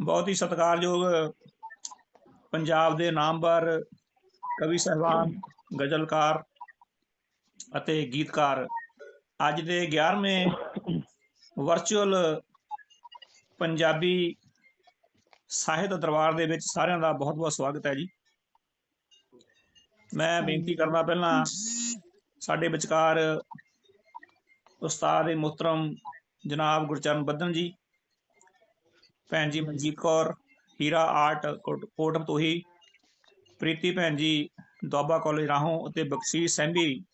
ਬਹੁਤ ਹੀ ਸਤਿਕਾਰਯੋਗ ਪੰਜਾਬ ਦੇ ਨਾਮਵਰ ਕਵੀ ਸਾਹਿਬਾਨ, ਗਜ਼ਲਕਾਰ ਅਤੇ ਗੀਤਕਾਰ। ਅੱਜ ਦੇ 11ਵੇਂ ਵਰਚੁਅਲ ਪੰਜਾਬੀ ਸਾਹਿਤ ਦਰਬਾਰ ਦੇ ਵਿੱਚ ਸਾਰਿਆਂ ਦਾ ਬਹੁਤ ਬਹੁਤ ਸਵਾਗਤ ਹੈ ਜੀ। ਮੈਂ ਬੇਨਤੀ ਕਰਦਾ ਪਹਿਲਾਂ ਸਾਡੇ ਵਿਚਕਾਰ ਉਸਤਾਦ ਮੁਹਤਰਮ ਜਨਾਬ ਗੁਰਚਰਨ ਬੱਦਨ ਜੀ ਭੈਣ ਜੀ ਮਨਜੀਤ ਕੌਰ ਹੀਰਾ ਆਰਟ ਕੋਟ- ਕੋਟਮ ਤੋਹੀ ਪ੍ਰੀਤੀ ਭੈਣ ਜੀ ਦੁਆਬਾ ਕਾਲਜ ਰਾਹੋਂ ਅਤੇ ਬਖਸ਼ੀਸ਼ ਸੈਂਭੀ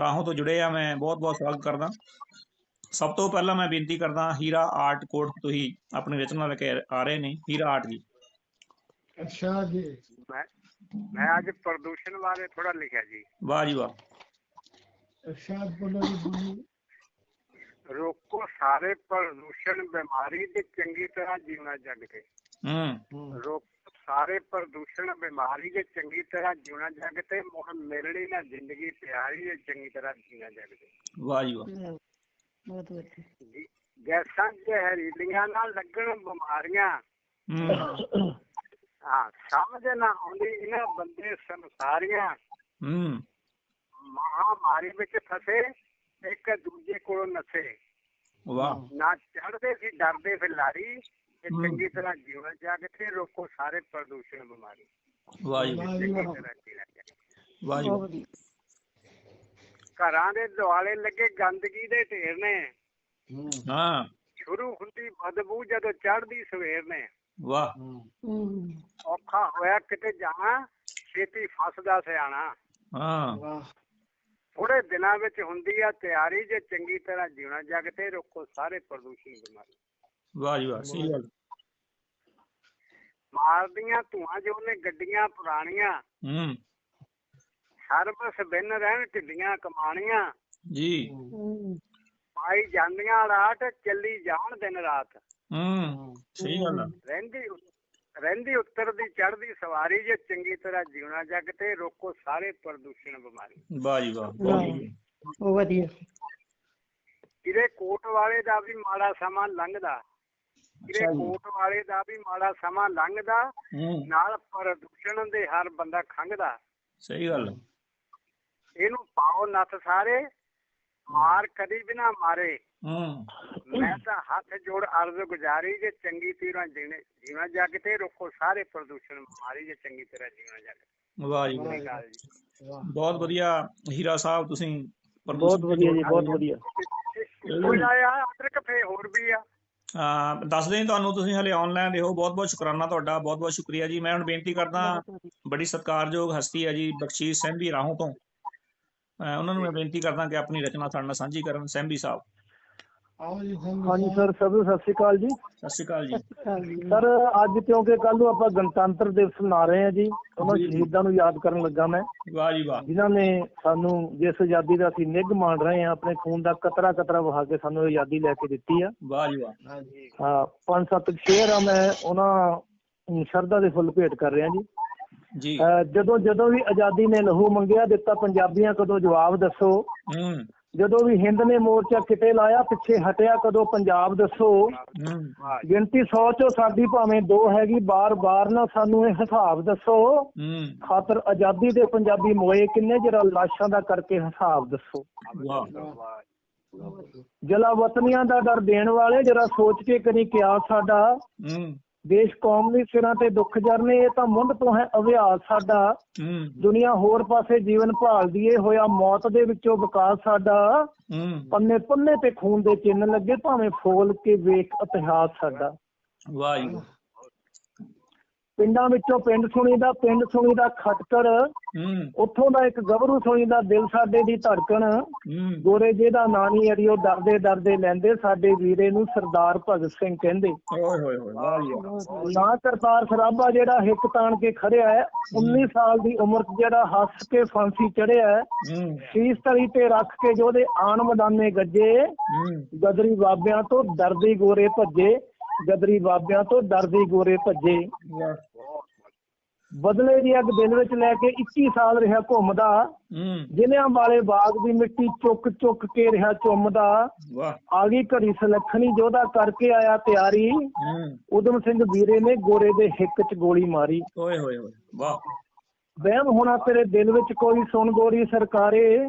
ਰਾਹੋਂ ਤੋਂ ਜੁੜੇ ਆ ਮੈਂ ਬਹੁਤ ਬਹੁਤ ਸਵਾਗਤ ਕਰਦਾ। ਸਭ ਤੋਂ ਪਹਿਲਾਂ ਮੈਂ ਬੇਨਤੀ ਕਰਦਾ ਹੀਰਾ ਆਰਟ ਕੋਟ ਤੋਹੀ ਆਪਣੀ ਰਚਨਾ ਲੈ ਕੇ ਆ ਰਹੇ ਨੇ ਹੀਰਾ ਆਰਟ ਜੀ। ਅੱਛਾ ਜੀ। ਮੈਂ ਅੱਜ ਪ੍ਰਦੂਸ਼ਣ ਬਾਰੇ ਥੋੜਾ ਲਿਖਿਆ ਜੀ। ਵਾਹ ਜੀ ਵਾਹ। ਅੱਛਾ ਬੋਲੋ ਜੀ ਰੋਕੋ ਸਾਰੇ ਪ੍ਰਦੂਸ਼ਣ ਬਿਮਾਰੀ ਤੇ ਚੰਗੀ ਤਰ੍ਹਾਂ ਜੀਵਣਾ ਜਗ ਤੇ ਹੂੰ। ਰੋਕੋ ਸਾਰੇ ਪ੍ਰਦੂਸ਼ਣ ਬਿਮਾਰੀ ਤੇ ਚੰਗੀ ਤਰ੍ਹਾਂ ਜੀਵਣਾ ਜਗ ਤੇ ਮੁਖ ਮਿਲਣੀ ਨਾ ਜ਼ਿੰਦਗੀ ਪਿਆਰੀ ਤੇ ਚੰਗੀ ਤਰ੍ਹਾਂ ਜੀਣਾ ਜਗ ਤੇ। ਵਾਹ ਜੀ ਵਾਹ ਬਹੁਤ। ਵਧੀਆ ਗੈਸਾਂ ਜ਼ਹਿਰੀਲੀਆਂ ਨਾਲ ਲੱਗਣ ਬਿਮਾਰੀਆਂ। ਹੂੰ। ਹਾਂ ਸਮਝ ਨਾ ਆਉਂਦੀ ਇਹਨਾਂ ਬੰਦੇ ਸੰਸਾਰੀਆਂ। ਹੂੰ। ਮਹਾਮਾਰੀ ਵਿੱਚ ਫਸੇ ਇੱਕ ਦੂਜੇ ਕੋਲੋਂ ਨਸੇ। ਵਾਹ। ਨਾ ਚੜਦੇ ਸੀ ਡਰਦੇ ਫਿਰ ਲਾਰੀ ਤੇ। ਚੰਗੀ ਤਰ੍ਹਾਂ ਜੀਵਨ ਜਗ ਤੇ ਰੋਕੋ ਸਾਰੇ ਪ੍ਰਦੂਸ਼ਣ ਬਿਮਾਰੀ। ਵਾਹ ਜੀ ਵਾਹ, ਵਾਹ ਜੀ ਚੰਗੀ ਵਾਹ ਤਰ੍ਹਾਂ ਜੀਣਾ ਜਗ ਵਾਹ ਜੀ ਬਹੁਤ ਵਾਹ। ਵਧੀਆ। ਘਰਾਂ ਦੇ ਦੁਆਲੇ ਲੱਗੇ ਗੰਦਗੀ ਦੇ ਢੇਰ ਨੇ। ਹੂੰ। ਹਾਂ। ਸ਼ੁਰੂ ਹੁੰਦੀ ਬਦਬੂ ਜਦੋਂ ਚੜਦੀ ਸਵੇਰ ਨੇ। ਵਾਹ। ਹੂੰ। ਔਖਾ ਹੋਇਆ ਕਿਤੇ ਜਾਣਾ ਛੇਤੀ ਫਸਦਾ ਸਿਆਣਾ। ਹਾਂ। ਵਾਹ। ਥੋੜੇ ਦਿਨਾਂ ਵਿੱਚ ਹੁੰਦੀ ਆ ਤਿਆਰੀ ਜੇ ਚੰਗੀ ਤਰ੍ਹਾਂ ਜੀਣਾ ਜਗ ਤੇ ਰੋਕੋ ਸਾਰੇ ਪ੍ਰਦੂਸ਼ਣ ਬਿਮਾਰੀ। ਵਾਹ ਜੀ ਵਾਹ ਸਹੀ ਗੱਲ। ਮਾਰਦੀਆਂ ਧੂਆਂ ਜੋ ਨੇ ਗੱਡੀਆਂ ਪੁਰਾਣੀਆਂ ਹੂੰ। ਸਰਵਿਸ ਬਿਨ ਰਹਿਣ ਢਿੱਲੀਆਂ ਕਮਾਣੀਆਂ। ਜੀ। ਪਾਈ ਜਾਂਦੀਆਂ ਰਾਤ ਚੱਲੀ ਜਾਣ ਦਿਨ ਰਾਤ। ਹੂੰ ਸਹੀ ਗੱਲ ਰਹਿੰਦੀ ਰਹਿੰਦੀ ਉੱਤਰ ਦੀ ਚੜ੍ਹਦੀ ਸਵਾਰੀ ਜੇ ਚੰਗੀ ਤਰ੍ਹਾਂ ਜੀਉਣਾ ਜਗ ਤੇ ਰੋਕੋ ਸਾਰੇ ਪ੍ਰਦੂਸ਼ਣ ਬਿਮਾਰੀ ਵਾਹ ਜੀ ਵਾਹ ਬਹੁਤ ਵਾਹ। ਵਧੀਆ। ਕਿਰੇ ਕੋਟ ਵਾਲੇ ਦਾ ਵੀ ਮਾੜਾ ਸਮਾਂ ਲੰਘਦਾ ਕਿਰੇ। ਕੋਟ ਵਾਲੇ ਦਾ ਵੀ ਮਾੜਾ ਸਮਾਂ ਲੰਘਦਾ ਨਾਲ ਪ੍ਰਦੂਸ਼ਣ ਦੇ ਹਰ ਬੰਦਾ ਖੰਘਦਾ ਸਹੀ ਗੱਲ। ਇਹਨੂੰ ਪਾਓ ਨੱਥ ਸਾਰੇ ਮਾਰ ਕਦੀ ਵੀ ਨਾ ਮਾਰੇ। ਹੂੰ। ਮੈਂ ਤਾਂ ਹੱਥ ਜੋੜ ਅਰਜ਼ ਗੁਜ਼ਾਰੀ ਜੇ ਚੰਗੀ ਤਰ੍ਹਾਂ ਜੀਣੇ ਜੀਣਾ ਜਗ ਤੇ ਰੋਕੋ ਸਾਰੇ ਪ੍ਰਦੂਸ਼ਣ ਬਿਮਾਰੀ ਜੇ ਚੰਗੀ ਤਰ੍ਹਾਂ ਜੀਣਾ ਜਗ। ਵਾਹ ਜੀ ਵਾਹ। ਸਤਿ ਸ਼੍ਰੀ ਅਕਾਲ ਜੀ। ਵਾਹ। ਬਹੁਤ ਵਧੀਆ ਹੀਰਾ ਸਾਹਿਬ ਤੁਸੀਂ ਬਹੁਤ ਵਧੀਆ ਜੀ ਬਹੁਤ ਵਧੀਆ। ਕੋਈ ਆਇਆ ਅਦਰਕ ਫੇ ਹੋਰ ਵੀ ਆ। ਆ ਦੱਸਦੇ ਹਾਂ ਤੁਹਾਨੂੰ ਤੁਸੀਂ ਹਲੇ ਆਨਲਾਈਨ ਰਹੋ ਬਹੁਤ ਬਹੁਤ ਸ਼ੁਕਰਾਨਾ ਤੁਹਾਡਾ ਬਹੁਤ ਬਹੁਤ ਸ਼ੁਕਰੀਆ ਜੀ। ਮੈਂ ਹੁਣ ਬੇਨਤੀ ਕਰਦਾ ਬੜੀ ਸਤਿਕਾਰਯੋਗ ਹਸਤੀ ਹੈ ਜੀ ਬਖਸ਼ੀਸ਼ ਸੈਂਭੀ ਰਾਹੋਂ ਤੋਂ। ਉਹਨਾਂ ਨੂੰ ਮੈਂ ਬੇਨਤੀ ਕਰਦਾ ਕਿ ਆਪਣੀ ਰਚਨਾ ਸਾਡੇ ਨਾਲ ਸਾਂਝੀ ਕਰਨ ਸੈਂਭੀ ਸਾਹਿਬ ਆਓ ਜੀ ਹੁਣ ਹਾਂਜੀ ਸਰ ਸਭ ਨੂੰ ਸਤਿ ਸ਼੍ਰੀ ਅਕਾਲ ਜੀ। ਸਤਿ ਸ਼੍ਰੀ ਅਕਾਲ ਜੀ। ਸਰ ਅੱਜ ਕਿਉਂਕਿ ਕੱਲ ਨੂੰ ਆਪਾਂ ਗਣਤੰਤਰ ਦਿਵਸ ਮਨਾ ਰਹੇ ਹਾਂ ਜੀ ਉਹਨਾਂ। ਸ਼ਹੀਦਾਂ ਨੂੰ ਯਾਦ ਕਰਨ ਲੱਗਾ ਮੈਂ। ਵਾਹ ਜੀ ਵਾਹ। ਜਿਨ੍ਹਾਂ ਨੇ ਸਾਨੂੰ ਜਿਸ ਆਜ਼ਾਦੀ ਦਾ ਅਸੀਂ ਨਿੱਘ ਮਾਣ ਰਹੇ ਹਾਂ ਆਪਣੇ ਖੂਨ ਦਾ ਕਤਰਾ ਕਤਰਾ ਵਹਾ ਕੇ ਸਾਨੂੰ ਇਹ ਆਜ਼ਾਦੀ ਲੈ ਕੇ ਦਿੱਤੀ ਆ। ਵਾਹ ਜੀ ਵਾਹ। ਹਾਂ ਪੰਜ ਸੱਤ ਸ਼ੇਰ ਆ ਮੈਂ ਉਹਨਾਂ ਸ਼ਰਧਾ ਦੇ ਫੁੱਲ ਭੇਟ ਕਰ ਰਿਹਾ ਜੀ। ਜੀ। ਜਦੋਂ ਜਦੋਂ ਵੀ ਆਜ਼ਾਦੀ ਨੇ ਲਹੂ ਮੰਗਿਆ ਦਿੱਤਾ ਪੰਜਾਬੀਆਂ ਕਦੋਂ ਜਵਾਬ ਦੱਸੋ? ਜਦੋਂ ਵੀ ਹਿੰਦ ਨੇ ਮੋਰਚਾ ਕਿਤੇ ਲਾਇਆ ਪਿੱਛੇ ਹਟਿਆ ਕਦੋਂ ਪੰਜਾਬ ਦੱਸੋ? ਗਿਣਤੀ 100 ਚੋਂ ਸਾਡੀ ਭਾਵੇਂ ਦੋ ਹੈਗੀ ਬਾਰ-ਬਾਰ ਨਾ ਸਾਨੂੰ ਇਹ ਹਿਸਾਬ ਦੱਸੋ। ਖਾਤਰ ਆਜ਼ਾਦੀ ਦੇ ਪੰਜਾਬੀ ਮੋਏ ਕਿੰਨੇ ਜਰਾ ਲਾਸ਼ਾਂ ਦਾ ਕਰਕੇ ਹਿਸਾਬ ਦੱਸੋ? ਜਲਾ ਵਤਨੀਆਂ ਦਾ ਡਰ ਦੇਣ ਵਾਲੇ ਜਰਾ ਸੋਚ ਕੇ ਕਰੀ ਕਿਆ ਸਾਡਾ? ਦੇਸ਼ ਕੌਮ ਦੇ ਸਿਰਾਂ ਤੇ ਦੁੱਖ ਜਰਨੇ ਇਹ ਤਾਂ ਮੁੰਡ ਤੋਂ ਹੈ ਅਭਿਆਸ ਸਾਡਾ। ਦੁਨੀਆ ਹੋਰ ਪਾਸੇ ਜੀਵਨ ਭਾਲਦੀ ਏ ਹੋਇਆ ਮੌਤ ਦੇ ਵਿੱਚੋਂ ਵਿਕਾਸ ਸਾਡਾ। ਪੰਨੇ ਪੰਨੇ ਤੇ ਖੂਨ ਦੇ ਚਿੰਨ ਲੱਗੇ ਭਾਵੇਂ ਫੋਲ ਕੇ ਵੇਖ ਇਤਿਹਾਸ ਸਾਡਾ। ਵਾਹ ਜੀ ਵਾਹ। ਪਿੰਡਾਂ ਵਿੱਚੋਂ ਪਿੰਡ ਸੁਣੀਦਾ ਪਿੰਡ ਸੁਣੀਦਾ ਖਟਕੜ ਹੂੰ। ਉੱਥੋਂ ਦਾ ਇੱਕ ਗੱਭਰੂ ਸੁਣੀਦਾ ਦਿਲ ਸਾਡੇ ਦੀ ਧੜਕਣ। ਹੂੰ। ਗੋਰੇ ਜਿਹਦਾ ਨਾਂ ਨਹੀਂ ਅੜਿਓ ਡਰਦੇ ਡਰਦੇ ਲੈਂਦੇ ਸਾਡੇ ਵੀਰੇ ਨੂੰ ਸਰਦਾਰ ਭਗਤ ਸਿੰਘ ਕਹਿੰਦੇ। ਓਏ ਹੋਏ ਹੋਏ ਵਾਹ ਜੀ ਨਾ ਕਰਤਾਰ ਸਰਾਭਾ ਜਿਹੜਾ ਹਿੱਕ ਤਾਣ ਕੇ ਖੜਿਆ ਹੈ 19 ਸਾਲ ਦੀ ਉਮਰ 'ਚ ਜਿਹੜਾ ਹੱਸ ਕੇ ਫਾਂਸੀ ਚੜਿਆ ਹੈ ਸੀਸ ਤਲੀ ਤੇ ਰੱਖ ਕੇ ਜਿਹਦੇ ਆਣ ਮਦਾਨੇ ਗੱਜੇ ਗਦਰੀ ਬਾਬਿਆਂ ਤੋਂ ਡਰਦੇ ਗੋਰੇ ਭੱਜੇ ਗਦਰੀ ਬਾਬਿਆਂ ਤੋਂ ਡਰਦੇ ਗੋਰੇ ਭੱਜੇ। ਬਦਲੇ ਦੀ ਅੱਗ ਦਿਲ ਵਿੱਚ ਲੈ ਕੇ 21 ਸਾਲ ਰਿਹਾ ਘੁੰਮਦਾ ਹੂੰ। ਜ਼ਿਲ੍ਹਿਆਂ ਵਾਲੇ ਬਾਗ ਦੀ ਮਿੱਟੀ ਚੁੱਕ ਚੁੱਕ ਕੇ ਰਿਹਾ ਚੁੰਮਦਾ। ਵਾਹ। ਆ ਗਈ ਘੜੀ ਸੁਲੱਖਣੀ ਜੋਧਾ ਕਰਕੇ ਆਇਆ ਤਿਆਰੀ। ਉਦਮ ਸਿੰਘ ਵੀਰੇ ਨੇ ਗੋਰੇ ਦੇ ਹਿੱਕ 'ਚ ਗੋਲੀ ਮਾਰੀ। ਓਏ ਹੋਏ ਹੋਏ ਵਾਹ। ਵਹਿਮ ਹੋਣਾ ਤੇਰੇ ਦਿਲ ਵਿੱਚ ਕੋਈ ਸੁਣ ਗੋਰੀ ਸਰਕਾਰੇ।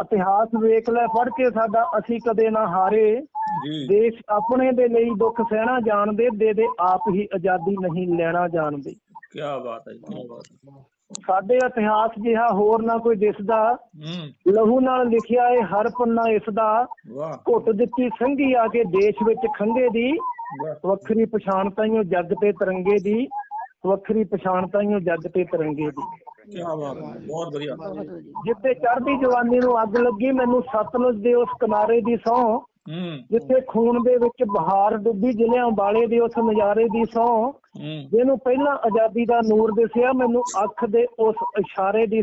ਇਤਿਹਾਸ ਵੇਖ ਲੈ ਪੜ ਕੇ ਸਾਡਾ ਅਸੀਂ ਕਦੇ ਨਾ ਹਾਰੇ। ਜੀ। ਦੇਸ਼ ਆਪਣੇ ਦੇ ਲਈ ਦੁੱਖ ਸਹਿਣਾ ਜਾਣਦੇ ਦੇ ਦੇ ਆਪ ਹੀ ਆਜ਼ਾਦੀ ਨਹੀਂ ਲੈਣਾ ਜਾਣਦੇ। ਕੀ ਬਾਤ ਹੈ ਕੀ ਬਾਤ ਹੈ। ਸਾਡੇ ਇਤਿਹਾਸ ਜਿਹਾ ਹੋਰ ਨਾ ਕੋਈ ਦਿਸਦਾ। ਲਹੂ ਨਾਲ ਲਿਖਿਆ ਏ ਹਰ ਪੰਨਾ ਇਸ ਦਾ ਘੁੱਟ ਦਿੱਤੀ ਸੰਘੀ ਆ ਕੇ ਦੇਸ਼ ਵਿੱਚ ਖੰਗੇ ਦੀ। ਵੱਖਰੀ ਪਛਾਣ ਤਾਈਓ ਜੱਗ ਤੇ ਤਿਰੰਗੇ ਦੀ। ਵੱਖਰੀ ਪਛਾਣ ਤਾਈਓ ਜੱਗ ਤੇ ਤਿਰੰਗੇ ਦੀ। ਕੀ ਬਾਤ ਹੈ ਬਹੁਤ ਵਧੀਆ। ਚੜ੍ਹਦੀ ਜਵਾਨੀ ਨੂੰ ਅੱਗ ਲੱਗੀ ਮੈਨੂੰ ਸਤਲੁਜ ਦੇ ਉਸ ਕਿਨਾਰੇ ਦੀ ਸਹੁੰ। ਹੂੰ। ਜਿੱਥੇ ਖੂਨ ਦੇ ਵਿੱਚ ਬਹਾਰ ਡੁੱਬੀ ਜ਼ਿਲ੍ਹਿਆਂ ਵਾਲੇ ਦੇ ਉਸ ਨਜ਼ਾਰੇ ਦੀ ਸਹੁੰ। ਹੂੰ ਜਿਹਨੂੰ ਪਹਿਲਾਂ ਆਜ਼ਾਦੀ ਦਾ ਨੂਰ ਦਿਸਿਆ ਮੈਨੂੰ ਅੱਖ ਦੇ ਉਸ ਇਸ਼ਾਰੇ ਦੀ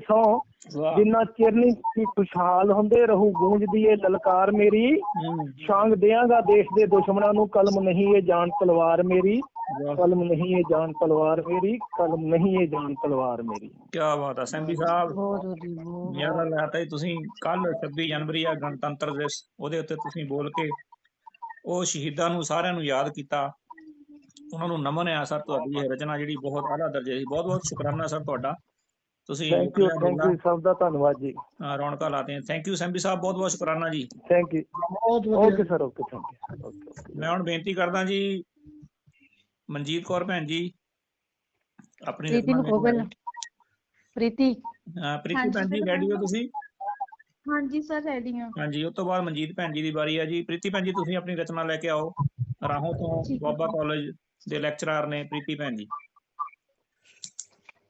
ਵਾਹ। ਜਿੰਨਾ ਚਿਰਨੀ ਕੀ ਖੁਸ਼ਹਾਲ ਹੁੰਦੇ ਰਹੂ ਗੂੰਜਦੀ ਏ ਲਲਕਾਰ ਮੇਰੀ। ਹੂੰ। ਸ਼ਾਂਗ ਦਿਆਂਗਾ ਦੇਸ਼ ਦੇ ਦੁਸ਼ਮਣਾਂ ਨੂੰ ਕਲਮ ਨਹੀਂ ਇਹ ਜਾਨ ਤਲਵਾਰ ਮੇਰੀ। ਕਲਮ ਨਹੀਂ ਇਹ ਜਾਨ ਤਲਵਾਰ ਮੇਰੀ ਕਲਮ ਨਹੀਂ ਇਹ ਜਾਨ ਤਲਵਾਰ ਮੇਰੀ। ਕੀ ਬਾਤ ਹੈ ਸੰਧੀ ਸਾਹਿਬ। ਬਹੁਤ ਵਧੀਆ ਬਹੁਤ ਮੇਰਾ ਲੱਗਦਾ ਤੁਸੀਂ ਕੱਲ 26 ਜਨਵਰੀ ਆ ਗਣਤੰਤਰ ਦਿਵਸ ਉਹਦੇ ਉੱਤੇ ਤੁਸੀਂ ਬੋਲ ਕੇ ਉਹ ਸ਼ਹੀਦਾਂ ਨੂੰ ਸਾਰਿਆਂ ਨੂੰ ਯਾਦ ਕੀਤਾ। ਉਹਨਾਂ ਨੂੰ ਨਮਨ ਆ ਸਰ ਤੁਹਾਡੀ ਇਹ ਰਚਨਾ ਜਿਹੜੀ ਬਹੁਤ ਆਲਾ ਦਰਜੇ ਦੀ। ਬਹੁਤ ਬਹੁਤ ਸ਼ੁਕਰਾਨਾ ਸਰ ਤੁਹਾਡਾ। ਤੁਸੀਂ ਥੈਂਕ ਯੂ ਥੈਂਕ ਯੂ ਸਭ ਦਾ ਧੰਨਵਾਦ ਜੀ। ਰੌਣਕਾਂ ਲਾਤੇ हैं ਥੈਂਕ ਯੂ ਸੰਬੀ ਸਾਹਿਬ ਬਹੁਤ ਬਹੁਤ ਸ਼ੁਕਰਾਨਾ ਜੀ। ਥੈਂਕ ਯੂ ਬਹੁਤ okay sir okay thank you ਮੈਂ ਹੁਣ ਬੇਨਤੀ ਕਰਦਾ ਜੀ ਮਨਜੀਤ ਕੌਰ ਭੈਣ ਜੀ ਆਪਣੀ ਪ੍ਰੀਤੀ ਪਹਿਲਾਂ ਪ੍ਰੀਤੀ। ਅ, ਪ੍ਰੀਤੀ ਭੈਣ ਜੀ ਰੈਡੀ ਹੋ ਤੁਸੀਂ? ਹਾਂਜੀ ਸਰ ਰੈਡੀ ਹਾਂ। ਹਾਂਜੀ ਉਸ ਤੋਂ ਬਾਅਦ ਮਨਜੀਤ ਭੈਣ ਜੀ ਦੀ ਵਾਰੀ ਹੈ ਜੀ। ਪ੍ਰੀਤੀ ਭੈਣ ਜੀ ਤੁਸੀਂ ਆਪਣੀ ਰਚਨਾ ਲੈ ਕੇ ਆਓ। ਰਾਹੋਂ ਤੋਂ। ਬਾਬਾ ਕਾਲਜ ਦੇ ਲੈਕਚਰਰ ਨੇ ਪ੍ਰੀਤੀ ਭੈਣ ਜੀ।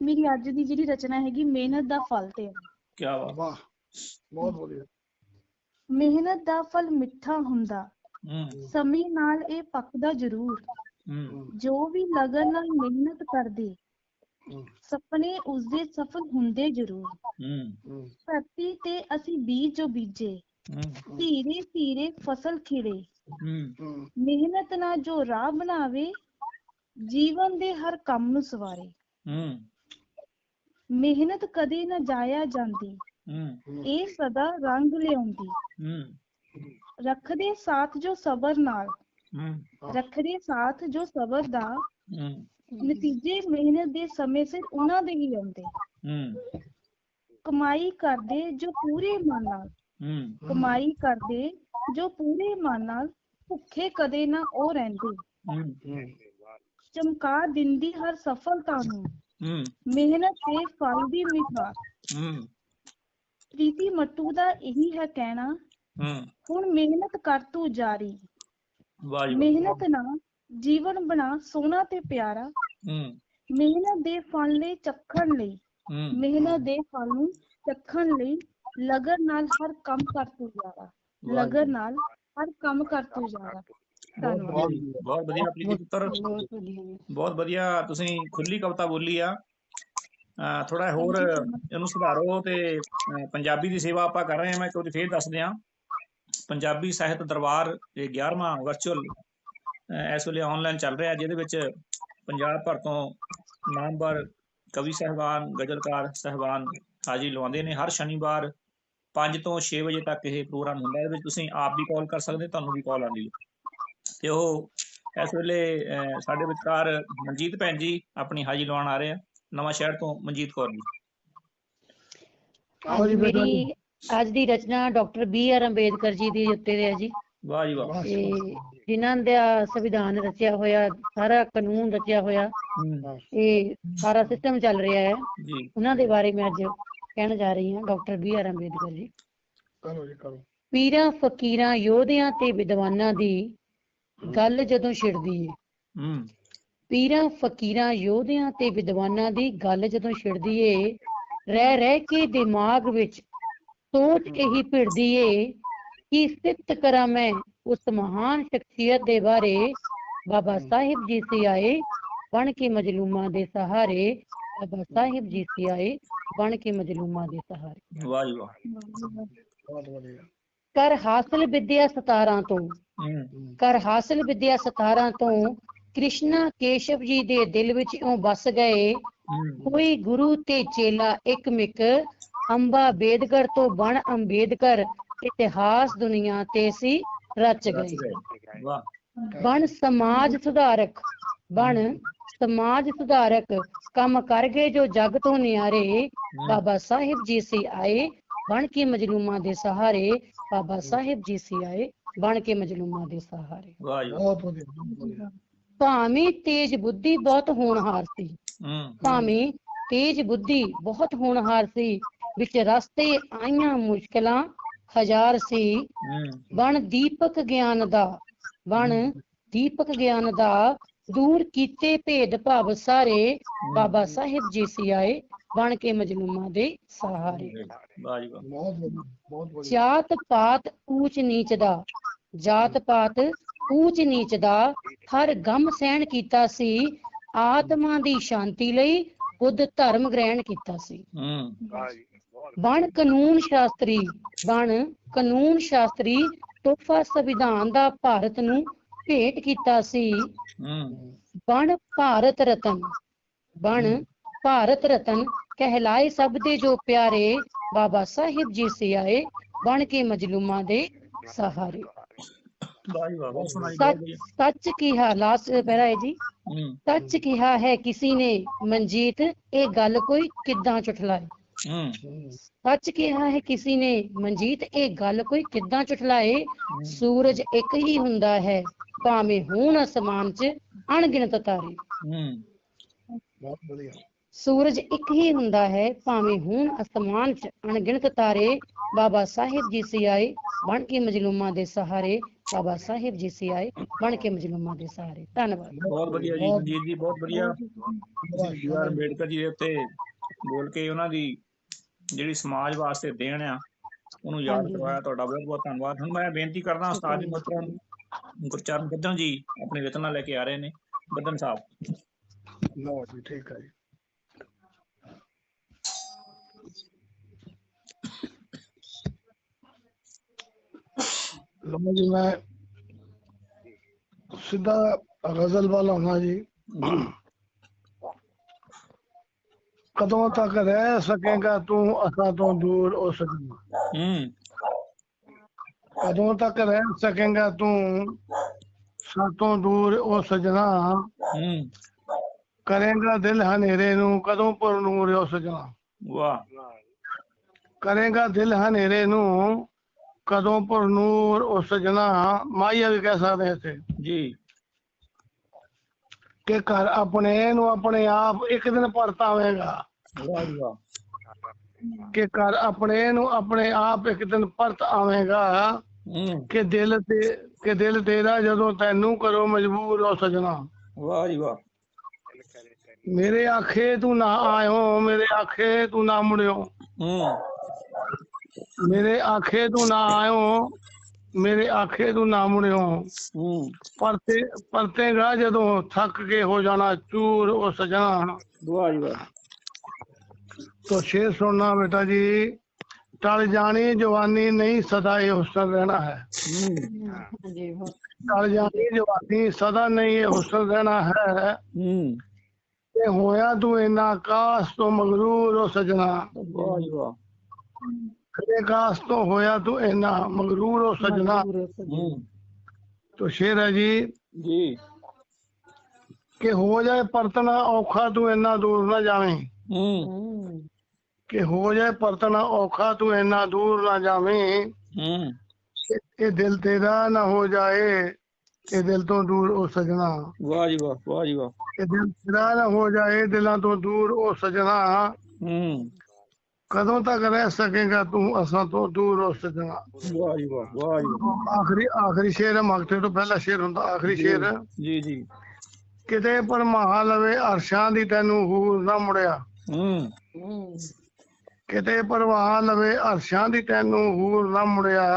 ਮੇਰੀ ਅੱਜ ਦੀ ਜਿਹੜੀ ਰਚਨਾ ਹੈਗੀ ਮਿਹਨਤ ਦਾ ਫਲ ਤੇ ਕੀ ਬਾਤ। ਵਾਹ ਬਹੁਤ ਵਧੀਆ। ਮਿਹਨਤ ਦਾ ਫਲ ਮਿੱਠਾ ਹੁੰਦਾ। ਸਮੇਂ ਨਾਲ ਇਹ ਪੱਕਦਾ ਜ਼ਰੂਰ। ਜੋ ਵੀ ਲਗਨ ਨਾਲ ਮਿਹਨਤ ਕਰਦੇ। ਸੁਪਨੇ ਉਸਦੇ ਸਫਲ ਹੁੰਦੇ ਜ਼ਰੂਰ। ਹੂੰ। ਹੂੰ, ਧਰਤੀ ਤੇ ਅਸੀਂ ਬੀਜ ਜੋ ਬੀਜੇ ਧੀਰੇ ਧੀਰੇ ਫਸਲ ਖਿੜੇ। ਮਿਹਨਤ ਨਾਲ ਜੋ ਰਾਹ ਬਣਾਵੇ ਜੀਵਨ ਦੇ ਹਰ ਕੰਮ ਨੂੰ ਸਵਾਰੇ। ਮਿਹਨਤ ਕਦੇ ਨਾ ਜਾਇਆ ਜਾਂਦੀ। ਇਹ ਸਦਾ ਰੰਗ ਲਿਆਉਂਦੀ। ਰੱਖਦੇ ਸਾਥ ਜੋ ਸਬਰ ਨਾਲ। ਰੱਖਦੇ ਸਾਥ ਜੋ ਸਬਰ ਦਾ। ਨਤੀਜੇ ਮਿਹਨਤ ਦੇ ਸਮੇਂ ਸਿਰ ਉਹਨਾਂ ਦੇ ਹੀ ਆਉਂਦੇ। ਕਮਾਈ ਕਰਦੇ ਜੋ ਪੂਰੇ ਮਨ ਨਾਲ। ਕਮਾਈ ਕਰਦੇ ਜੋ ਪੂਰੇ ਮਨ ਨਾਲ। ਭੁੱਖੇ ਕਦੇ ਨਾ ਉਹ ਰਹਿੰਦੇ। ਚਮਕਾ ਦਿੰਦੀ ਹਰ ਸਫਲਤਾ ਨੂੰ। ਮਿਹਨਤ ਤੇ ਫਲ ਦੀ ਮਿਠਾਸ। ਪ੍ਰੀਤੀ ਮੱਟੂ ਦਾ ਇਹੀ ਹੈ ਕਹਿਣਾ ਹੁਣ ਮਿਹਨਤ ਕਰ ਤੂੰ ਜਾਰੀ। ਮਿਹਨਤ ਨਾਲ ਜੀਵਨ ਬਣਾ ਸੋਹਣਾ ਤੇ ਪਿਆਰਾ। ਮਿਹਨਤ ਦੇ ਫਲ ਲਈ ਚੱਖਣ ਲਈ। ਮਿਹਨਤ ਦੇ ਫਲ ਨੂੰ ਚੱਖਣ ਲਈ ਲਗਨ ਨਾਲ ਹਰ ਕੰਮ ਕਰ ਤੂੰ ਜਾਰਾ। ਲਗਨ ਨਾਲ ਹਰ ਕੰਮ ਕਰ ਤੂੰ ਬਹੁਤ ਧੰਨਵਾਦ। ਬਹੁਤ ਵਧੀਆ ਪ੍ਰੀਤੀ ਪੁੱਤਰ। ਬਹੁਤ ਵਧੀਆ ਬਹੁਤ ਵਧੀਆ ਤੁਸੀਂ ਖੁੱਲੀ ਕਵਿਤਾ ਬੋਲੀ ਆ। ਥੋੜਾ ਹੋਰ ਇਹਨੂੰ ਸੁਧਾਰੋ ਤੇ ਅਹ, ਪੰਜਾਬੀ ਦੀ ਸੇਵਾ ਆਪਾਂ ਕਰ ਰਹੇ ਹਾਂ। ਮੈਂ ਇੱਕ ਵਾਰੀ ਫੇਰ ਦੱਸ ਦਿਆਂ ਪੰਜਾਬੀ ਸਾਹਿਤ ਦਰਬਾਰ ਇਹ 11ਵਾਂ ਵਰਚੁਅਲ ਇਸ ਵੇਲੇ ਆਨਲਾਈਨ ਚੱਲ ਰਿਹਾ ਜਿਹਦੇ ਵਿੱਚ ਪੰਜਾਬ ਭਰ ਤੋਂ ਨਾਮਵਰ ਕਵੀ ਸਹਿਬਾਨ ਗਜ਼ਲਕਾਰ ਸਹਿਬਾਨ ਹਾਜ਼ਰੀ ਲਵਾਉਂਦੇ ਨੇ। ਹਰ ਸ਼ਨੀਵਾਰ 5 ਤੋਂ 6 ਵਜੇ ਤੱਕ ਇਹ ਪ੍ਰੋਗਰਾਮ ਹੁੰਦਾ ਹੈ ਇਹਦੇ ਵਿੱਚ ਤੁਸੀਂ ਆਪ ਵੀ ਕਾਲ ਕਰ ਸਕਦੇ ਤੁਹਾਨੂੰ ਵੀ ਕਾਲ ਆਉਂਦੀ ਹੈ। ਤੇ ਉਹ ਇਸ ਵੇਲੇ ਸਾਡੇ ਵਿਚਕਾਰ ਮਨਜੀਤ ਭੈਣ ਜੀ ਆਪਣੀ ਹਾਜ਼ਰੀ ਲਵਾਉਣ ਆ ਰਹੇ ਆ। ਨਵਾਂ ਸ਼ਹਿਰ ਤੋਂ ਮਨਜੀਤ ਕੌਰ ਜੀ। ਆਓ ਅੱਜ ਜੀ ਬੇਟਾ ਮੇਰੀ ਅੱਜ ਦੀ ਰਚਨਾ doctor B R Ambedkar ji ਦੀ ਉੱਤੇ ਹੈ ਜੀ। ਵਾਹ ਜੀ ਵਾਹ। ਜਿਨ੍ਹਾਂ ਦਾ ਸੰਵਿਧਾਨ ਰਚਿਆ ਹੋਇਆ ਸਾਰਾ ਕਾਨੂੰਨ ਰਚਿਆ ਹੋਇਆ ਇਹ ਸਾਰਾ ਸਿਸਟਮ ਚੱਲ ਰਿਹਾ ਹੈ। ਜੀ। ਉਹਨਾਂ ਦੇ ਬਾਰੇ ਮੈਂ ਅੱਜ ਕਹਿਣ ਜਾ ਰਹੀ ਹਾਂ ਡਾਕਟਰ ਬੀ ਆਰ ਅੰਬੇਦਕਰ ਜੀ। ਕਰੋ ਜੀ ਕਰੋ। ਪੀਰਾਂ ਫਕੀਰਾਂ ਯੋਧਿਆਂ ਤੇ ਵਿਦਵਾਨਾਂ ਦੀ ਗੱਲ ਜਦੋਂ ਛਿੜਦੀ ਏ। ਹੂੰ। ਪੀਰਾਂ ਫਕੀਰਾਂ ਯੋਧਿਆਂ ਤੇ ਵਿਦਵਾਨਾਂ ਦੀ ਗੱਲ ਜਦੋਂ ਛਿੜਦੀ ਏ ਰਹਿ ਰਹਿ ਕੇ ਦਿਮਾਗ ਵਿੱਚ ਸੋਚ ਇਹੀ ਭਿੜਦੀ ਏ ਕਿ ਸਿੱਤ ਕਰਾਂ ਮੈਂ ਉਸ ਮਹਾਨ ਸ਼ਖਸੀਅਤ ਦੇ ਬਾਰੇ ਬਾਬਾ ਸਾਹਿਬ ਜੀ ਸੇ ਆਏ ਬਣ ਕੇ ਮਜਲੂਮਾਂ ਦੇ ਸਹਾਰੇ ਬਾਬਾ ਸਾਹਿਬ ਜੀ ਸੇ ਆਏ ਬਣ ਕੇ ਮਜਲੂਮਾਂ ਦੇ ਸਹਾਰੇ। ਵਾਹ ਜੀ ਵਾਹ ਕਰ ਹਾਸਲ ਵਿਦਿਆ 17 ਤੋਂ। ਕਰ ਹਾਸਲ ਵਿਦਿਆ 17 ਤੋਂ ਕ੍ਰਿਸ਼ਨਾ ਕੇਸ਼ਵ ਜੀ ਦੇ ਦਿਲ ਵਿੱਚ ਇਉਂ ਵਸ ਗਏ ਕੋਈ ਗੁਰੂ ਤੇ ਚੇਲਾ ਇੱਕ ਮਿਕ ਅੰਬਾ ਬੇਦਗੜ ਤੋਂ ਬਣ ਅੰਬੇਦਕਰ ਇਤਿਹਾਸ ਦੁਨੀਆ ਤੇ ਸੀ ਰਚ ਗਏ। ਵਾਹ। ਬਣ ਸਮਾਜ ਸੁਧਾਰਕ ਬਣ ਸਮਾਜ ਸੁਧਾਰਕ ਕੰਮ ਕਰ ਗਏ ਜੋ ਜਗ ਤੋਂ ਨਿਆਰੇ ਬਾਬਾ ਸਾਹਿਬ ਜੀ ਸੀ ਆਏ ਬਣ ਕੇ ਮਜਲੂਮਾਂ ਦੇ ਸਹਾਰੇ ਬਾਬਾ ਸਾਹਿਬ ਜੀ ਸੀ ਆਏ ਬਣ ਕੇ ਮਜਲੂਮਾਂ ਦੇ ਸਹਾਰੇ। ਭਾਵੇਂ ਤੇਜ ਬੁੱਧੀ ਬਹੁਤ ਹੋਣਹਾਰ ਸੀ ਹੂੰ। ਭਾਵੇਂ ਤੇਜ ਬੁੱਧੀ ਬਹੁਤ ਹੋਣਹਾਰ ਸੀ ਵਿੱਚ ਰਸਤੇ ਆਈਆਂ ਮੁਸ਼ਕਲਾਂ ਹਜ਼ਾਰ ਸੀ। ਹੂੰ। ਬਣ ਦੀਪਕ ਗਿਆਨ ਦਾ ਬਣ ਦੀਪਕ ਗਿਆਨ ਦਾ ਦੂਰ ਕੀਤੇ ਭੇਦ ਭਾਵ ਸਾਰੇ ਬਾਬਾ ਸਾਹਿਬ ਜੀ ਸੀ ਬਣ ਕੇ ਮਜਲੂਮਾਂ ਦੇ ਸਹਾਰੇ। ਜਾਤ ਪਾਤ ਊਚ ਨੀਚ ਦਾ, ਜਾਤ ਪਾਤ ਊਚ ਨੀਚ ਦਾ ਹਰ ਗਮ ਸਹਿਣ ਕੀਤਾ ਸੀ, ਆਤਮਾ ਦੀ ਸ਼ਾਂਤੀ ਲਈ ਬੁੱਧ ਧਰਮ ਗ੍ਰਹਿਣ ਕੀਤਾ ਸੀ। ਬਣ ਕਾਨੂੰਨ ਸ਼ਾਸਤਰੀ, ਬਣ ਕਾਨੂੰਨ ਸ਼ਾਸਤਰੀ ਤੋਹਫਾ ਸੰਵਿਧਾਨ ਦਾ ਭਾਰਤ ਨੂੰ ਭੇਟ ਕੀਤਾ ਸੀ। ਬਣ ਭਾਰਤ ਰਤਨ ਬਣ ਭਾਰਤ ਰਤਨ ਕਹਿਲਾਏ ਸਭ ਦੇ ਜੋ ਪਿਆਰੇ ਬਾਬਾ ਸਾਹਿਬ ਜੀ ਸੀ ਆਏ ਬਣ ਕੇ ਮਜਲੂਮਾਂ ਦੇ ਸਹਾਰੇ। ਸੱਚ ਕਿਹਾ ਲਾਸਟ ਪੈਰਾ ਹੈ ਜੀ। ਸੱਚ ਕਿਹਾ ਹੈ ਕਿਸੇ ਨੇ ਮਨਜੀਤ ਇਹ ਗੱਲ ਕੋਈ ਕਿੱਦਾਂ ਹੂੰ ਸੱਚ ਕਿਹਾ ਹੈ ਕਿਸੇ ਨੇ ਮਨਜੀਤ ਇਹ ਗੱਲ ਕੋਈ ਕਿੱਦਾਂ ਝੁਠਲਾਏ ਸੂਰਜ ਇੱਕ ਹੀ ਹੁੰਦਾ ਹੈ ਭਾਵੇਂ ਹੋਣ ਅਸਮਾਨ 'ਚ ਅਣਗਿਣਤ ਤਾਰੇ ਬਹੁਤ ਵਧੀਆ ਸੂਰਜ ਇੱਕ ਹੀ ਹੁੰਦਾ ਹੈ ਭਾਵੇਂ ਹੋਣ ਅਸਮਾਨ 'ਚ ਅਣਗਿਣਤ ਤਾਰੇ ਬਾਬਾ ਸਾਹਿਬ ਜੀ ਸੀ ਆਏ ਬਣ ਕੇ ਮਜਲੂਮਾਂ ਦੇ ਸਹਾਰੇ ਬਾਬਾ ਸਾਹਿਬ ਜੀ ਸੀ ਆਏ ਬਣ ਕੇ ਮਜਲੂਮਾਂ ਦੇ ਸਹਾਰੇ ਧੰਨਵਾਦ ਬਹੁਤ ਵਧੀਆ ਜੀ ਜੀ ਬਹੁਤ ਵਧੀਆ ਤੁਸੀਂ ਯਾਰ ਅੰਬੇਡਕਰ ਜੀ ਦੇ ਉੱਤੇ ਬੋਲ ਕੇ ਉਹਨਾਂ ਦੀ ਜਿਹੜੀ ਸਮਾਜ ਵਾਸਤੇ ਦੇਣ ਆ ਉਹਨੂੰ ਯਾਦ। ਕਰਵਾਇਆ ਤੁਹਾਡਾ ਬਹੁਤ ਬਹੁਤ ਧੰਨਵਾਦ। ਹੁਣ ਮੈਂ ਬੇਨਤੀ ਕਰਦਾ ਉਸਤਾਦ ਜੀ ਮੁਹਤਰਮ ਗੁਰਚਰਨ ਬੱਦਨ ਜੀ ਆਪਣੇ ਰਤਨਾ ਲੈ ਕੇ ਆ ਰਹੇ ਨੇ ਬੱਦਨ ਸਾਹਿਬ। ਲਓ ਜੀ ਠੀਕ ਹੈ ਜੀ। ਲਓ ਜੀ ਮੈਂ ਸਿੱਧਾ ਗਜ਼ਲ ਵਾਲਾ ਹਾਂ ਜੀ। ਕਦੋਂ ਤੱਕ ਰਹਿ ਸਕੇਗਾ ਤੂੰ ਅਸਾਂ ਤੋਂ ਦੂਰ ਹੋ ਸਕੇਗਾ? ਹੂੰ। ਕਦੋਂ ਤੱਕ ਰਹਿ ਸਕੇਗਾ ਤੂੰ ਸਾਤੋਂ ਦੂਰ ਉਹ ਸਜਣਾ ਹੂੰ। ਕਰੇਗਾ ਦਿਲ ਹਨੇਰੇ ਨੂੰ ਕਦੋਂ ਪਰ ਨੂਰ ਉਹ ਸਜਣਾ ਵਾਹ। ਕਰੇਗਾ ਦਿਲ ਹਨੇਰੇ ਨੂੰ ਕਦੋਂ ਪਰ ਨੂਰ ਉਹ ਸਜਣਾ ਮਾਇਆ ਵੀ ਕਹਿ ਸਕਦੇ ਇੱਥੇ। ਜੀ। ਕਿ ਘਰ ਆਪਣੇ ਨੂੰ ਆਪਣੇ ਆਪ ਇੱਕ ਦਿਨ ਜੀ ਵਾਹ ਕਿ ਘਰ ਆਪਣੇ ਨੂੰ ਆਪਣੇ ਆਪ ਇੱਕ ਦਿਨ ਪਰਤ ਆਵੇਗਾ। ਹੂੰ। ਕਿ ਦਿਲ ਤੇ ਕਿ ਦਿਲ ਤੇਰਾ ਜਦੋਂ ਤੈਨੂੰ ਕਰੋ ਮਜਬੂਰ ਉਹ ਸਜਣਾ। ਵਾਹ ਜੀ ਵਾਹ। ਮੇਰੇ ਆਖੇ ਤੂੰ ਨਾ ਆਇਓ ਮੇਰੇ ਆਖੇ ਤੂੰ ਨਾ ਮੁੜਿਓ। ਹੂੰ। ਮੇਰੇ ਆਖੇ ਤੂੰ ਨਾ ਆਇਓ ਮੇਰੇ ਆਖੇ ਤੂੰ ਨਾ ਮੁੜਿਓ। ਹੂੰ। ਪਰਤੇ ਪਰਤੇਗਾ ਜਦੋਂ ਥੱਕ ਕੇ ਹੋ ਜਾਣਾ ਚੂਰ ਉਹ ਸਜਣਾ। ਵਾਹ ਜੀ ਵਾਹ। ਤੋ ਸ਼ੇਰ ਸੁਣਨਾ ਬੇਟਾ ਜੀ। ਟਲ ਜਾਣੀ ਜਵਾਨੀ ਨਹੀਂ ਸਦਾ ਇਹ ਹੁਸਨ ਰਹਿਣਾ ਹੈ। ਹੂੰ ਹਾਂਜੀ ਬਹੁਤ ਟਲ ਜਾਣੀ ਜਵਾਨੀ ਸਦਾ ਨਹੀਂ ਇਹ ਹੁਸਨ ਰਹਿਣਾ ਹੈ। ਹੂੰ ਤੇ ਹੋਇਆ ਤੂੰ ਇੰਨਾ ਕਾਸ ਤੋਂ ਮਗਰੂਰ ਉਹ ਸਜਣਾ। ਵਾਹ ਜੀ ਵਾਹ ਖਰੇ ਕਾਸ ਤੋਂ ਹੋਇਆ ਤੂੰ ਇੰਨਾ ਮਗਰੂਰ ਉਹ ਸਜਣਾ। ਹੂੰ ਤੋ ਸ਼ੇਰ ਹੈ ਜੀ। ਜੀ। ਕਿ ਹੋ ਜਾਏ ਪਰਤਣਾ ਔਖਾ ਤੂੰ ਇੰਨਾ ਦੂਰ ਨਾ ਜਾਵੇਂ। ਹੂੰ। ਹੂੰ। ਕਿ ਹੋ ਜਾਏ ਪਰਤਣਾ ਔਖਾ ਤੂੰ ਇੰਨਾ ਦੂਰ ਨਾ ਜਾਵੇਂ। ਹੂੰ। ਕਿ ਇਹ ਦਿਲ ਤੇਰਾ ਨਾ ਹੋ ਜਾਏ ਇਹ ਦਿਲ ਤੋਂ ਦੂਰ ਉਹ ਸਜਣਾ। ਵਾਹ ਜੀ ਵਾਹ ਵਾਹ ਜੀ ਵਾਹ। ਇਹ ਦਿਲ ਤੇਰਾ ਨਾ ਹੋ ਜਾਏ ਦਿਲਾਂ ਤੋਂ ਦੂਰ ਉਹ ਸਜਣਾ। ਹੂੰ। ਕਦੋਂ ਤੱਕ ਰਹਿ ਸਕੇਗਾ ਤੂੰ ਅਸਾਂ ਤੋਂ ਦੂਰ ਉਹ ਸਜਣਾ। ਵਾਹ ਜੀ ਵਾਹ ਵਾਹ ਜੀ। ਆਖਰੀ ਆਖਰੀ ਸ਼ੇਰ ਹੈ ਮਗਤੇ ਤੋਂ ਪਹਿਲਾ ਸ਼ੇਰ ਹੁੰਦਾ ਆਖਰੀ ਸ਼ੇਰ। ਹੈ ਜੀ ਜੀ। ਕਿਤੇ ਪਰ ਮਹਾ ਲਵੇ ਅਰਸ਼ਾਂ ਦੀ ਤੈਨੂੰ ਹੂਰ ਨਾ ਮੁੜਿਆ। ਹੂੰ। ਹੂੰ। ਕਿਤੇ ਪਰਵਾਹ ਲਵੇ ਅਰਸ਼ਾਂ ਦੀ ਤੈਨੂੰ ਹੂਰ ਨਾ ਮੁੜਿਆ।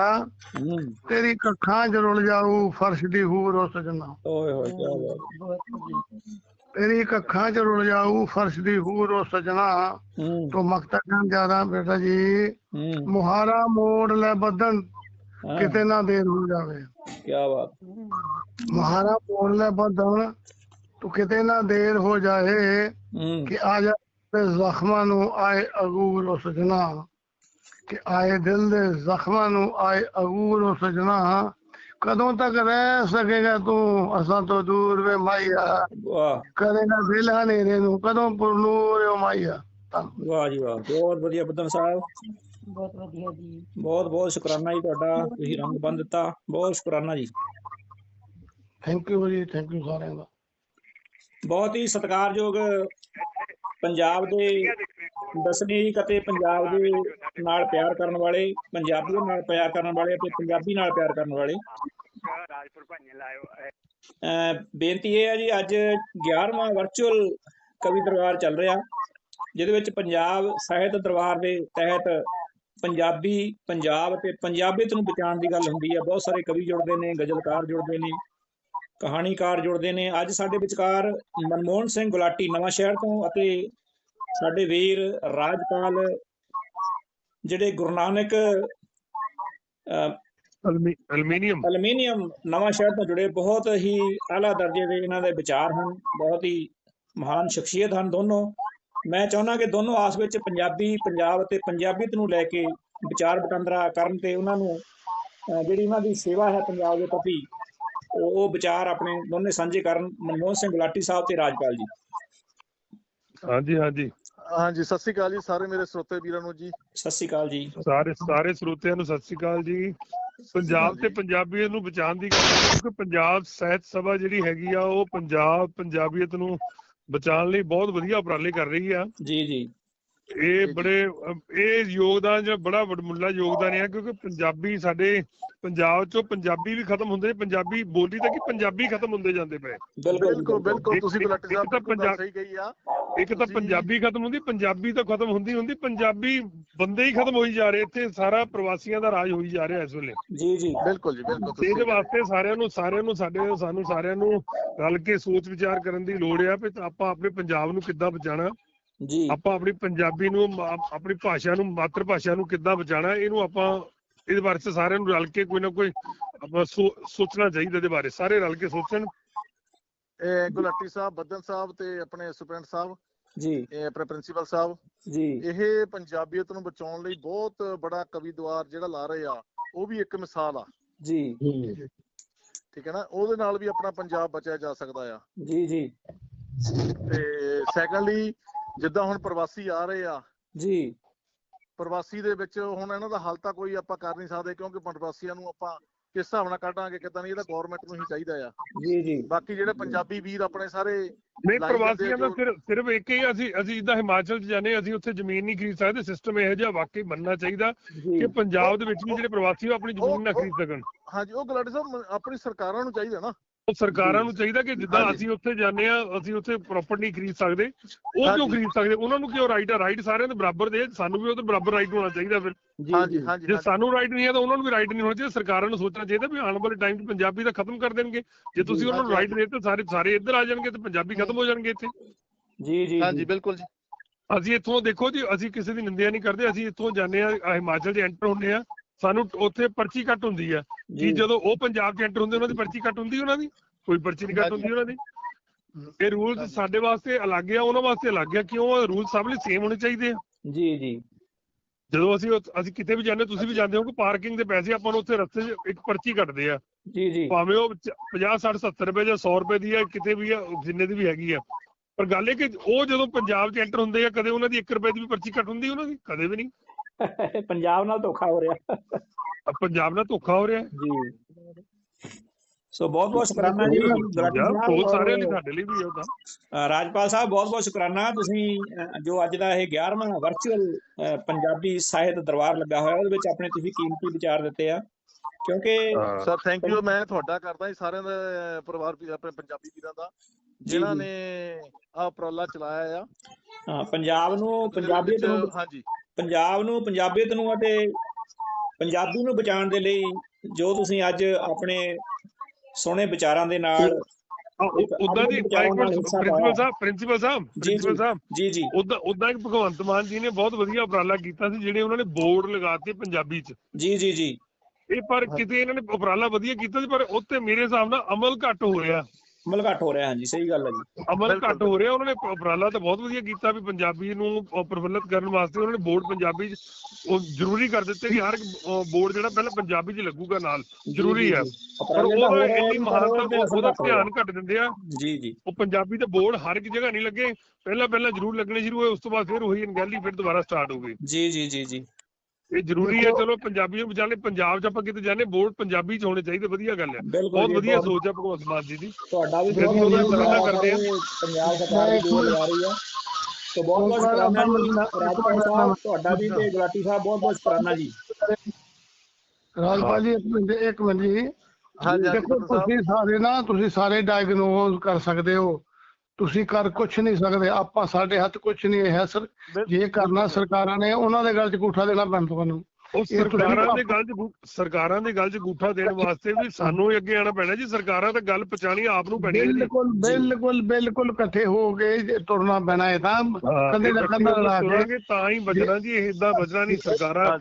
ਤੇਰੀ ਕੱਖਾਂ 'ਚ ਰੁਲ ਜਾਊ ਫਰਸ਼ ਦੀ ਹੂਰ ਉਹ ਸਜਣਾ ਓਏ ਹੋਏ ਕੀ ਬਾਤ ਬਹੁਤ ਵਧੀਆ। ਤੇਰੀ ਕੱਖਾਂ 'ਚ ਰੁਲ ਜਾਊ ਫਰਸ਼ ਦੀ ਹੂਰ ਉਹ ਸਜਣਾ ਤੋਂ ਮਕਤਾ ਖਾਨ ਜ਼ਿਆਦਾ ਬੇਟਾ ਜੀ। ਮੁਹਾਰਾ ਮੋੜ ਲੈ ਬਦਨ ਕਿਤੇ ਨਾ ਦੇਰ ਹੋ ਜਾਵੇ। ਕੀ ਬਾਤ ਮੁਹਾਰਾ ਮੋੜ ਲੈ ਬਦਨ ਤੂੰ ਕਿਤੇ ਨਾ ਦੇਰ ਹੋ ਜਾਏ ਕਿ ਆ ਜਾ ਤੇ ਜ਼ਖਮਾਂ ਨੂੰ ਆਏ ਅਗੂਰ ਉਹ ਸਜਣਾ ਕਿ ਆਏ ਦਿਲ ਦੇ ਜ਼ਖਮਾਂ ਨੂੰ ਆਏ ਅਗੂਰ ਉਹ ਸਜਣਾ ਕਦੋਂ ਤੱਕ ਰਹਿ ਸਕੇਗਾ ਤੂੰ? ਅਸਾਂ ਤੋਂ ਦੂਰ ਵੇ ਮਾਈਆ ਵਾਹ। ਕਰੇਗਾ ਦਿਲ ਹਨੇਰੇ ਨੂੰ ਕਦੋਂ ਪੁਰਨੂਰ ਓ ਮਾਈਆ ਧੰਨਵਾਦ। ਵਾਹ ਜੀ ਵਾਹ ਬਹੁਤ ਵਧੀਆ ਬੱਦਨ ਸਾਹਿਬ। ਬਹੁਤ ਵਧੀਆ ਜੀ। ਬਹੁਤ ਬਹੁਤ ਸ਼ੁਕਰਾਨਾ ਜੀ ਤੁਹਾਡਾ ਤੁਸੀਂ ਰੰਗ ਬੰਨ ਦਿੱਤਾ। ਬਹੁਤ ਸ਼ੁਕਰਾਨਾ ਜੀ। ਥੈਂਕ ਯੂ ਜੀ ਥੈਂਕ ਯੂ ਸਾਰਿਆਂ ਦਾ। ਬਹੁਤ ਹੀ ਸਤਿਕਾਰਯੋਗ ਪੰਜਾਬ ਦੇ ਦਸਵੀਂ ਅਤੇ ਪੰਜਾਬ ਦੇ ਨਾਲ ਪਿਆਰ ਕਰਨ ਵਾਲੇ, ਪੰਜਾਬੀਆਂ ਨਾਲ ਪਿਆਰ ਕਰਨ ਵਾਲੇ ਅਤੇ ਪੰਜਾਬੀ ਨਾਲ ਪਿਆਰ ਕਰਨ ਵਾਲੇ। ਰਾਜਪੁਰ ਭਾਈਆਂ ਲਾਇਓ ਅਹ ਬੇਨਤੀ ਇਹ ਹੈ ਜੀ, ਅੱਜ 11ਵਾਂ ਵਰਚੁਅਲ ਕਵੀ ਦਰਬਾਰ ਚੱਲ ਰਿਹਾ, ਜਿਹਦੇ ਵਿੱਚ ਪੰਜਾਬ ਸਾਹਿਤ ਦਰਬਾਰ ਦੇ ਤਹਿਤ ਪੰਜਾਬੀ, ਪੰਜਾਬ ਅਤੇ ਪੰਜਾਬੀਅਤ ਨੂੰ ਬਚਾਉਣ ਦੀ ਗੱਲ ਹੁੰਦੀ ਹੈ ਬਹੁਤ ਸਾਰੇ ਕਵੀ ਜੁੜਦੇ ਨੇ, ਗਜ਼ਲਕਾਰ ਜੁੜਦੇ ਨੇ। ਕਹਾਣੀਕਾਰ ਜੁੜਦੇ ਨੇ। ਅੱਜ ਸਾਡੇ ਵਿਚਕਾਰ ਮਨਮੋਹਨ ਸਿੰਘ ਗੁਲਾਟੀ ਨਵਾਂ ਸ਼ਹਿਰ ਤੋਂ ਅਤੇ ਸਾਡੇ ਵੀਰ ਰਾਜਪਾਲ ਜਿਹੜੇ ਗੁਰੂ ਨਾਨਕ ਅਹ, ਐਲੂਮੀਨੀਅਮ ਐਲੂਮੀਨੀਅਮ ਨਵਾਂ ਸ਼ਹਿਰ ਤੋਂ ਜੁੜੇ ਬਹੁਤ ਹੀ ਆਲਾ ਦਰਜੇ ਦੇ ਇਹਨਾਂ ਦੇ ਵਿਚਾਰ ਹਨ। ਬਹੁਤ ਹੀ ਮਹਾਨ ਸ਼ਖਸੀਅਤ ਹਨ ਦੋਨੋਂ। ਮੈਂ ਚਾਹੁੰਦਾ ਕਿ ਦੋਨੋਂ ਆਸ ਵਿੱਚ ਪੰਜਾਬੀ ਪੰਜਾਬ ਅਤੇ ਪੰਜਾਬੀਅਤ ਨੂੰ ਲੈ ਕੇ ਵਿਚਾਰ ਵਟਾਂਦਰਾ ਕਰਨ ਤੇ ਉਹਨਾਂ ਨੂੰ ਜਿਹੜੀ ਉਹਨਾਂ ਦੀ ਸੇਵਾ ਹੈ ਪੰਜਾਬ ਦੇ ਪ੍ਰਤੀ ਉਹ ਵਿਚਾਰ ਆਪਣੇ ਦੋਨੇ ਸਾਂਝੇ ਕਰਨ ਮਨਮੋਹਨ ਸਿੰਘ ਗੁਲਾਟੀ ਸਾਹਿਬ ਤੇ ਰਾਜਪਾਲ ਜੀ। ਹਾਂਜੀ ਹਾਂਜੀ। ਹਾਂਜੀ ਸਤਿ ਸ੍ਰੀ ਅਕਾਲ ਜੀ ਸਾਰੇ ਮੇਰੇ ਸਰੋਤੇ ਵੀਰਾਂ ਨੂੰ ਜੀ। ਸਤਿ ਸ਼੍ਰੀ ਅਕਾਲ ਜੀ। ਸਾਰੇ ਸਾਰੇ ਸਰੋਤਿਆਂ ਨੂੰ ਸਤਿ ਸ੍ਰੀ ਅਕਾਲ ਜੀ। ਪੰਜਾਬ ਤੇ ਪੰਜਾਬੀਅਤ ਨੂੰ ਬਚਾਉਣ ਦੀ ਕਿਉਂਕਿ ਪੰਜਾਬ ਸਾਹਿਤ ਸਭਾ ਜਿਹੜੀ ਹੈਗੀ ਆ ਉਹ ਪੰਜਾਬ ਪੰਜਾਬੀਅਤ ਨੂੰ ਬਚਾਉਣ ਲਈ ਬਹੁਤ ਵਧੀਆ ਉਪਰਾਲੇ ਕਰ ਰਹੀ ਆ। ਜੀ ਜੀ। ਇਹ ਬੜੇ ਇਹ ਯੋਗਦਾਨ ਜਿਹੜਾ ਬੜਾ ਵਡਮੁੱਲਾ ਯੋਗਦਾਨ ਹੈ ਕਿਉਂਕਿ ਪੰਜਾਬੀ ਸਾਡੇ ਪੰਜਾਬ ਚੋਂ ਪੰਜਾਬੀ ਵੀ ਖਤਮ ਹੁੰਦੇ ਪੰਜਾਬੀ ਬੋਲੀ ਤਾਂ ਕਿ ਪੰਜਾਬੀ ਖਤਮ ਹੁੰਦੇ ਜਾਂਦੇ ਪਏ। ਬਿਲਕੁਲ ਬਿਲਕੁਲ ਤੁਸੀਂ ਇੱਕ ਸਾਹਿਬ ਤਾਂ ਪੰਜਾਬ- ਸਹੀ ਕਹੀ ਆ। ਇੱਕ ਤਾਂ ਪੰਜਾਬੀ ਖਤਮ ਹੁੰਦੀ ਪੰਜਾਬੀ ਤਾਂ ਖਤਮ ਹੁੰਦੀ ਹੁੰਦੀ ਪੰਜਾਬੀ ਬੰਦੇ ਹੀ ਖਤਮ ਹੋਈ ਜਾ ਰਹੇ ਇੱਥੇ ਸਾਰਾ ਪ੍ਰਵਾਸੀਆਂ ਦਾ ਰਾਜ ਹੋਈ ਜਾ ਰਿਹਾ ਇਸ ਵੇਲੇ। ਜੀ ਜੀ। ਬਿਲਕੁਲ ਜੀ ਬਿਲਕੁਲ ਇਹਦੇ ਵਾਸਤੇ ਸਾਰਿਆਂ ਨੂੰ ਸਾਰਿਆਂ ਨੂੰ ਸਾਡੇ ਸਾਨੂੰ ਸਾਰਿਆਂ ਨੂੰ ਰਲ ਕੇ ਸੋਚ ਵਿਚਾਰ ਕਰਨ ਦੀ ਲੋੜ ਆ ਵੀ ਆਪਾਂ ਆਪਣੇ ਪੰਜਾਬ ਨੂੰ ਕਿੱਦਾਂ ਬਚਾਉਣਾ। ਜੀ। ਆਪਾਂ ਆਪਣੀ ਪੰਜਾਬੀ ਨੂੰ ਆਪਣੀ ਭਾਸ਼ਾ ਨੂੰ ਮਾਤਰ ਭਾਸ਼ਾ ਨੂੰ ਕਿੱਦਾਂ ਬਚਾਉਣਾ ਇਹਨੂੰ ਆਪਾਂ ਇਹਦੇ ਬਾਰੇ 'ਚ ਸਾਰਿਆਂ ਨੂੰ ਰਲ ਕੇ ਕੋਈ ਨਾ ਕੋਈ ਆਪਾਂ ਸੋਚਣਾ ਚਾਹੀਦਾ ਇਹਦੇ ਬਾਰੇ ਸਾਰੇ ਰਲ ਕੇ ਸੋਚਣ। ਇਹ ਗੁਲਾਟੀ ਸਾਹਿਬ ਬੱਦਲ ਸਾਹਿਬ ਤੇ ਆਪਣੇ ਸੁਪਰਡੈਂਟ ਸਾਹਿਬ ਜੀ। ਇਹ ਆਪਣੇ ਪ੍ਰਿੰਸੀਪਲ ਸਾਹਿਬ। ਜੀ। ਇਹ ਪੰਜਾਬੀਅਤ ਨੂੰ ਬਚਾਉਣ ਲਈ ਬਹੁਤ ਬੜਾ ਕਵੀ ਦੁਆਰ ਜਿਹੜਾ ਲਾ ਰਹੇ ਆ ਉਹ ਵੀ ਇੱਕ ਮਿਸਾਲ ਆ। ਜੀ। ਠੀਕ ਹੈ ਨਾ? ਉਹਦੇ ਨਾਲ ਵੀ ਆਪਣਾ ਪੰਜਾਬ ਬਚਿਆ ਜਾ ਸਕਦਾ ਆ। ਜੀ ਜੀ। ਤੇ ਸੈਕੰਡਲੀ ਜਿੱਦਾਂ ਹੁਣ ਪ੍ਰਵਾਸੀ ਆ ਰਹੇ ਆ ਜੀ ਪ੍ਰਵਾਸੀ ਦੇ ਵਿੱਚ ਹੁਣ ਇਹਨਾਂ ਦਾ ਹੱਲ ਤਾਂ ਕੋਈ ਆਪਾਂ ਕਰ ਨਹੀਂ ਸਕਦੇ ਕਿਉਂਕਿ ਪ੍ਰਵਾਸੀਆਂ ਨੂੰ ਆਪਾਂ ਕਿਸ ਹਿਸਾਬ ਨਾਲ ਕੱਢਾਂਗੇ ਕਿਦਾਂ ਨਹੀਂ ਇਹਦਾ ਗਵਰਨਮੈਂਟ ਨੂੰ ਹੀ ਚਾਹੀਦਾ ਆ ਜੀ ਜੀ ਬਾਕੀ ਜਿਹੜੇ ਪੰਜਾਬੀ ਵੀਰ ਆਪਣੇ ਸਾਰੇ ਨਹੀਂ ਪ੍ਰਵਾਸੀਆਂ ਦਾ ਸਿਰਫ ਸਿਰਫ ਇੱਕ ਹੀ ਅਸੀਂ ਅਸੀਂ ਜਿੱਦਾਂ ਹਿਮਾਚਲ 'ਚ ਜਾਂਦੇ ਅਸੀਂ ਉੱਥੇ ਜ਼ਮੀਨ ਨਹੀਂ ਖਰੀਦ ਸਕਦੇ ਸਿਸਟਮ ਇਹੋ ਜਿਹਾ ਵਾਕਈ ਬਣਨਾ ਚਾਹੀਦਾ ਕਿ ਪੰਜਾਬ ਦੇ ਵਿੱਚ ਵੀ ਜਿਹੜੇ ਪ੍ਰਵਾਸੀ ਉਹ ਆਪਣੀ ਜ਼ਮੀਨ ਨਾ ਖਰੀਦ ਸਕਣ ਹਾਂਜੀ ਉਹ ਗਲਾਡੀ ਸਾਹਿਬ ਆਪਣੀ ਸਰਕਾਰਾਂ ਨੂੰ ਚਾਹੀਦਾ ਨਾ ਉਹ ਸਰਕਾਰਾਂ ਨੂੰ ਚਾਹੀਦਾ ਕਿ ਜਿੱਦਾਂ। ਅਸੀਂ ਉੱਥੇ ਜਾਂਦੇ ਆ ਅਸੀਂ ਉੱਥੇ ਪ੍ਰੋਪਰਟੀ ਨਹੀਂ ਖਰੀਦ ਸਕਦੇ ਉਹ ਕਿਉਂ। ਖਰੀਦ ਸਕਦੇ? ਉਹਨਾਂ ਨੂੰ ਕਿਉਂ ਰਾਈਟ ਆ? ਰਾਈਟ ਸਾਰਿਆਂ ਦੇ ਬਰਾਬਰ ਦੇ ਸਾਨੂੰ ਵੀ ਉਹਦੇ ਬਰਾਬਰ ਰਾਈਟ ਹੋਣਾ ਚਾਹੀਦਾ ਫਿਰ। ਜੀ ਹਾਂਜੀ ਜੀ ਹਾਂਜੀ ਜੇ ਹਾਂਜੀ। ਸਾਨੂੰ ਰਾਈਟ ਨਹੀਂ ਹੈ ਤਾਂ ਉਹਨਾਂ ਨੂੰ ਵੀ ਰਾਈਟ ਨਹੀਂ ਹੋਣਾ ਚਾਹੀਦਾ। ਸਰਕਾਰਾਂ ਨੂੰ ਸੋਚਣਾ ਚਾਹੀਦਾ ਵੀ ਆਉਣ ਵਾਲੇ ਟਾਈਮ 'ਚ ਪੰਜਾਬੀ ਤਾਂ ਖਤਮ ਕਰ ਦੇਣਗੇ। ਜੇ ਤੁਸੀਂ ਉਹਨਾਂ ਨੂੰ ਰਾਈਟ ਦੇ ਦਿੱਤੇ ਸਾਰੇ ਸਾਰੇ ਇੱਧਰ ਆ ਜਾਣਗੇ ਤੇ ਪੰਜਾਬੀ ਖਤਮ ਹੋ ਜਾਣਗੇ ਇੱਥੇ। ਜੀ ਜੀ ਹਾਂਜੀ ਬਿਲਕੁਲ ਜੀ। ਅਸੀਂ ਇੱਥੋਂ ਦੇਖੋ ਜੀ ਅਸੀਂ ਕਿਸੇ ਦੀ ਨਿੰਦਿਆ ਨਹੀਂ ਕਰਦੇ ਅਸੀਂ ਇੱਥੋਂ ਜਾਂਦੇ ਆ ਹਿਮਾਚਲ 'ਚ ਐਂਟਰ ਹੁੰਦੇ ਆ ਸਾਨੂੰ ਉੱਥੇ ਪਰਚੀ ਕੱਟ ਹੁੰਦੀ ਆ ਕਿ ਜਦੋਂ ਉਹ ਪੰਜਾਬ 'ਚ ਐਂਟਰ ਹੁੰਦੇ ਉਹਨਾਂ ਦੀ ਪਰਚੀ ਕੱਟ ਹੁੰਦੀ ਉਹਨਾਂ ਦੀ? ਕੋਈ ਪਰਚੀ ਨਹੀਂ ਕੱਟ ਹੁੰਦੀ ਉਹਨਾਂ ਦੀ? ਇਹ ਰੂਲਸ ਸਾਡੇ ਵਾਸਤੇ ਅਲੱਗ ਆ ਉਹਨਾਂ ਵਾਸਤੇ ਅਲੱਗ ਆ ਕਿਉਂ? ਰੂਲ ਸਭ ਲਈ ਸੇਮ ਹੋਣੇ ਚਾਹੀਦੇ ਆ। ਜੀ ਜੀ। ਜਦੋਂ ਅਸੀਂ ਅਸੀਂ ਕਿਤੇ ਵੀ ਜਾਂਦੇ ਤੁਸੀਂ ਵੀ ਜਾਂਦੇ ਹੋ ਕਿ ਪਾਰਕਿੰਗ ਦੇ ਪੈਸੇ ਆਪਾਂ ਨੂੰ ਉੱਥੇ ਰਸਤੇ 'ਚ ਇੱਕ ਪਰਚੀ ਕੱਟਦੇ ਆ। ਜੀ ਜੀ। ਭਾਵੇਂ ਉਹ 50 60 70 ਰੁਪਏ ਜਾਂ 100 ਰੁਪਏ ਦੀ ਆ ਕਿਤੇ ਵੀ ਆ ਜਿੰਨੇ ਦੀ ਵੀ ਹੈਗੀ ਆ। ਪਰ ਗੱਲ ਇਹ ਕਿ ਉਹ ਜਦੋਂ ਪੰਜਾਬ 'ਚ ਐਂਟਰ ਹੁੰਦੇ ਆ ਕਦੇ ਉਹਨਾਂ ਦੀ 1 ਰੁਪਏ ਦੀ ਵੀ ਪਰਚੀ ਕੱਟ ਹੁੰਦੀ ਉਹਨਾਂ ਦੀ? ਕਦੇ ਵੀ ਨਹੀਂ। ਪੰਜਾਬ ਨਾਲ ਧੋਖਾ ਹੋ ਰਿਹਾ। ਪੰਜਾਬ ਨਾਲ ਧੋਖਾ ਹੋ ਰਿਹਾ। ਜੀ। ਸੋ ਬਹੁਤ ਬਹੁਤ ਸ਼ੁਕਰਾਨਾ ਜੀ। ਬਹੁਤ ਸਾਰਿਆਂ ਲਈ ਸਾਡੇ ਲਈ ਵੀ ਉਹਦਾ ਰਾਜਪਾਲ ਸਾਹਿਬ ਬਹੁਤ ਬਹੁਤ ਸ਼ੁਕਰਾਨਾ। ਤੁਸੀਂ ਜੋ ਅੱਜ ਦਾ ਇਹ 11ਵਾਂ ਵਰਚੁਅਲ ਪੰਜਾਬੀ ਸਾਹਿਤ ਦਰਬਾਰ ਲੱਗਾ ਹੋਇਆ ਉਹਦੇ ਵਿੱਚ ਆਪਣੇ ਤੁਸੀਂ ਕੀਮਤੀ ਵਿਚਾਰ ਦਿੱਤੇ ਆ। ਕਿਉਂਕਿ ਸਰ ਥੈਂਕ ਯੂ ਮੈਂ ਤੁਹਾਡਾ ਕਰਦਾ ਜੀ ਸਾਰਿਆਂ ਦਾ ਪਰਿਵਾਰ ਵੀ ਆਪਣੇ ਪੰਜਾਬੀ ਵੀਰਾਂ ਦਾ ਜਿਨ੍ਹਾਂ। ਨੇ ਆ ਉਪਰਾਲਾ ਚਲਾਇਆ ਆ। ਹਾਂ, ਪੰਜਾਬ ਨੂੰ ਪੰਜਾਬੀਅਤ ਨੂੰ ਹਾਂਜੀ। ਪੰਜਾਬ ਨੂੰ ਪੰਜਾਬੀਅਤ ਨੂੰ ਅਤੇ ਪੰਜਾਬੀ ਨੂੰ ਬਚਾਉਣ ਦੇ ਲਈ ਜੋ ਤੁਸੀਂ ਅੱਜ ਆਪਣੇ ਸੋਹਣੇ ਵਿਚਾਰਾਂ ਦੇ ਨਾਲ ਉਦਾਂ ਦੀ ਪ੍ਰਿੰਸੀਪਲ। ਸਾਹਿਬ ਪ੍ਰਿੰਸੀਪਲ। ਸਾਹਿਬ ਜੀ ਜੀ ਉਦਾਂ ਉਦਾਂ ਇੱਕ ਭਗਵੰਤ ਮਾਨ ਜੀ ਨੇ ਬਹੁਤ ਵਧੀਆ ਉਪਰਾਲਾ ਕੀਤਾ ਸੀ ਜਿਹੜੇ ਉਹਨਾਂ ਨੇ ਬੋਰਡ ਲਗਾਤੇ ਪੰਜਾਬੀ 'ਚ। ਜੀ ਜੀ ਜੀ। ਇਹ ਪਰ ਕਿਤੇ ਇਹਨਾਂ ਨੇ ਉਪਰਾਲਾ ਵਧੀਆ ਕੀਤਾ ਸੀ ਪਰ ਉੱਤੇ ਮੇਰੇ ਹਿਸਾਬ ਨਾਲ ਅਮਲ ਘੱਟ ਹੋ ਰਿਹਾ। ਅਮਲ ਘੱਟ ਹੋ ਰਿਹਾ ਹਾਂਜੀ ਸਹੀ ਗੱਲ ਹੈ ਜੀ। ਅਮਲ ਘੱਟ ਹੋ ਰਿਹਾ ਉਹਨਾਂ ਨੇ ਉਪਰਾਲਾ ਤਾਂ ਬਹੁਤ ਵਧੀਆ ਕੀਤਾ ਵੀ ਪੰਜਾਬੀ ਨੂੰ ਪ੍ਰਫੁੱਲਤ ਕਰਨ ਵਾਸਤੇ ਉਹਨਾਂ ਨੇ ਬੋਰਡ ਪੰਜਾਬੀ 'ਚ ਉਹ ਜ਼ਰੂਰੀ ਕਰ ਦਿੱਤੇ ਕਿ ਹਰ ਬੋਰਡ ਜਿਹੜਾ ਪਹਿਲਾਂ ਪੰਜਾਬੀ 'ਚ ਲੱਗੂਗਾ ਨਾਲ ਜ਼ਰੂਰੀ ਹੈ। ਪਰ ਉਪਰਾਲੇ ਤਾਂ ਹੋ ਉਹਦਾ ਰਹੇ ਆ ਇੰਨੀ ਮਹਾਨਤਾ ਉਹਦੇ ਤੋਂ। ਧਿਆਨ ਘੱਟ ਦਿੰਦੇ ਆ। ਜੀ ਜੀ। ਉਹ ਪੰਜਾਬੀ ਦੇ ਬੋਰਡ ਹਰ ਇੱਕ ਜਗ੍ਹਾ ਨਹੀਂ ਲੱਗੇ ਪਹਿਲਾਂ ਪਹਿਲਾਂ ਜ਼ਰੂਰ ਲੱਗਣੇ ਸ਼ੁਰੂ ਹੋਏ ਉਸ ਤੋਂ ਬਾਅਦ ਫਿਰ ਉਹੀ ਅਣਗਹਿਲੀ ਫਿਰ ਦੁਬਾਰਾ ਸਟਾਰਟ ਹੋ ਗਈ। ਜੀ ਜੀ ਜੀ ਜੀ। ਇਹ ਜ਼ਰੂਰੀ ਹੈ ਚਲੋ ਪੰਜਾਬੀ ਨੂੰ ਬਚਾਣੇ ਪੰਜਾਬ 'ਚ ਆਪਾਂ ਕਿਤੇ ਜਾਣੇ ਬੋਰਡ ਪੰਜਾਬੀ 'ਚ ਹੋਣੇ ਚਾਹੀਦੇ ਵਧੀਆ ਗੱਲ ਹੈ। ਬਹੁਤ ਜੀ, ਵਧੀਆ ਸੋਚ ਹੈ ਭਗਵੰਤ ਮਾਨ ਜੀ ਦੀ। ਤੁਹਾਡਾ ਵੀ ਬਹੁਤ ਵਧੀਆ ਉਪਰਾਲਾ ਕਰਦੇ ਆ। ਪੰਜਾਬ ਸਰਕਾਰ ਦੀ ਜੋਰ ਲਾ ਰਹੀ ਹੈ। ਤੇ ਬਹੁਤ ਬਹੁਤ ਸ਼ੁਕਰਾਨਾ ਜੀ। ਰਾਜਪਾਲ ਸਾਹਿਬ ਤੁਹਾਡਾ ਵੀ ਤੇ ਗੁਲਾਟੀ ਸਾਹਿਬ ਬਹੁਤ ਬਹੁਤ ਸ਼ੁਕਰਾਨਾ ਜੀ। ਰਾਜਪਾਲ ਜੀ ਇੱਕ ਮਿੰਟ ਇੱਕ ਮਿੰਟ ਜੀ। ਦੇਖੋ ਡਾਕਟਰ ਸਾਹਿਬ। ਤੁਸੀਂ ਸਾਰੇ ਨਾ ਤੁਸੀਂ ਸਾਰੇ ਡਾਇਗਨੋਜ਼ ਕਰ ਸਕਦੇ ਹੋ। ਤੁਸੀਂ ਕਰ ਕੁਝ ਨਹੀਂ ਸਕਦੇ ਆਪਾਂ ਸਾਡੇ ਹੱਥ ਕੁਝ ਨਹੀਂ ਹੈ ਸਰ। ਜੇ ਕਰਨਾ ਸਰਕਾਰਾਂ ਨੇ ਉਹਨਾਂ ਦੇ ਗੱਲ 'ਚ ਗੂਠਾ ਦੇਣਾ ਪੈਂਦਾ ਤੁਹਾਨੂੰ। ਉਹ ਇਹ ਸਰਕਾਰਾਂ ਦੇ ਗੱਲ 'ਚ ਸਰਕਾਰਾਂ ਦੇ ਗੱਲ 'ਚ ਗੂਠਾ ਦੇਣ ਵਾਸਤੇ ਵੀ ਸਾਨੂੰ ਹੀ ਅੱਗੇ ਆਣਾ ਪੈਣਾ ਜੀ। ਸਰਕਾਰਾਂ ਤਾਂ ਗੱਲ ਪਹੁੰਚਾਣੀ ਆਪ ਨੂੰ ਪੈਣੀ ਹੈ ਬਿਲਕੁਲ ਬਿਲਕੁਲ ਬਿਲਕੁਲ ਇਕੱਠੇ ਹੋ ਕੇ ਜੇ ਤੁਰਨਾ ਪੈਣਾ ਹੈ ਤਾਂ ਕੰਦੇ ਨਾ ਕੰਦਾ ਲਾ ਕੇ ਤਾਂ ਹੀ ਬਚਣਾ ਜੀ ਇਹ ਇਦਾਂ ਬਚਣਾ ਨਹੀਂ ਸਰਕਾਰਾਂ।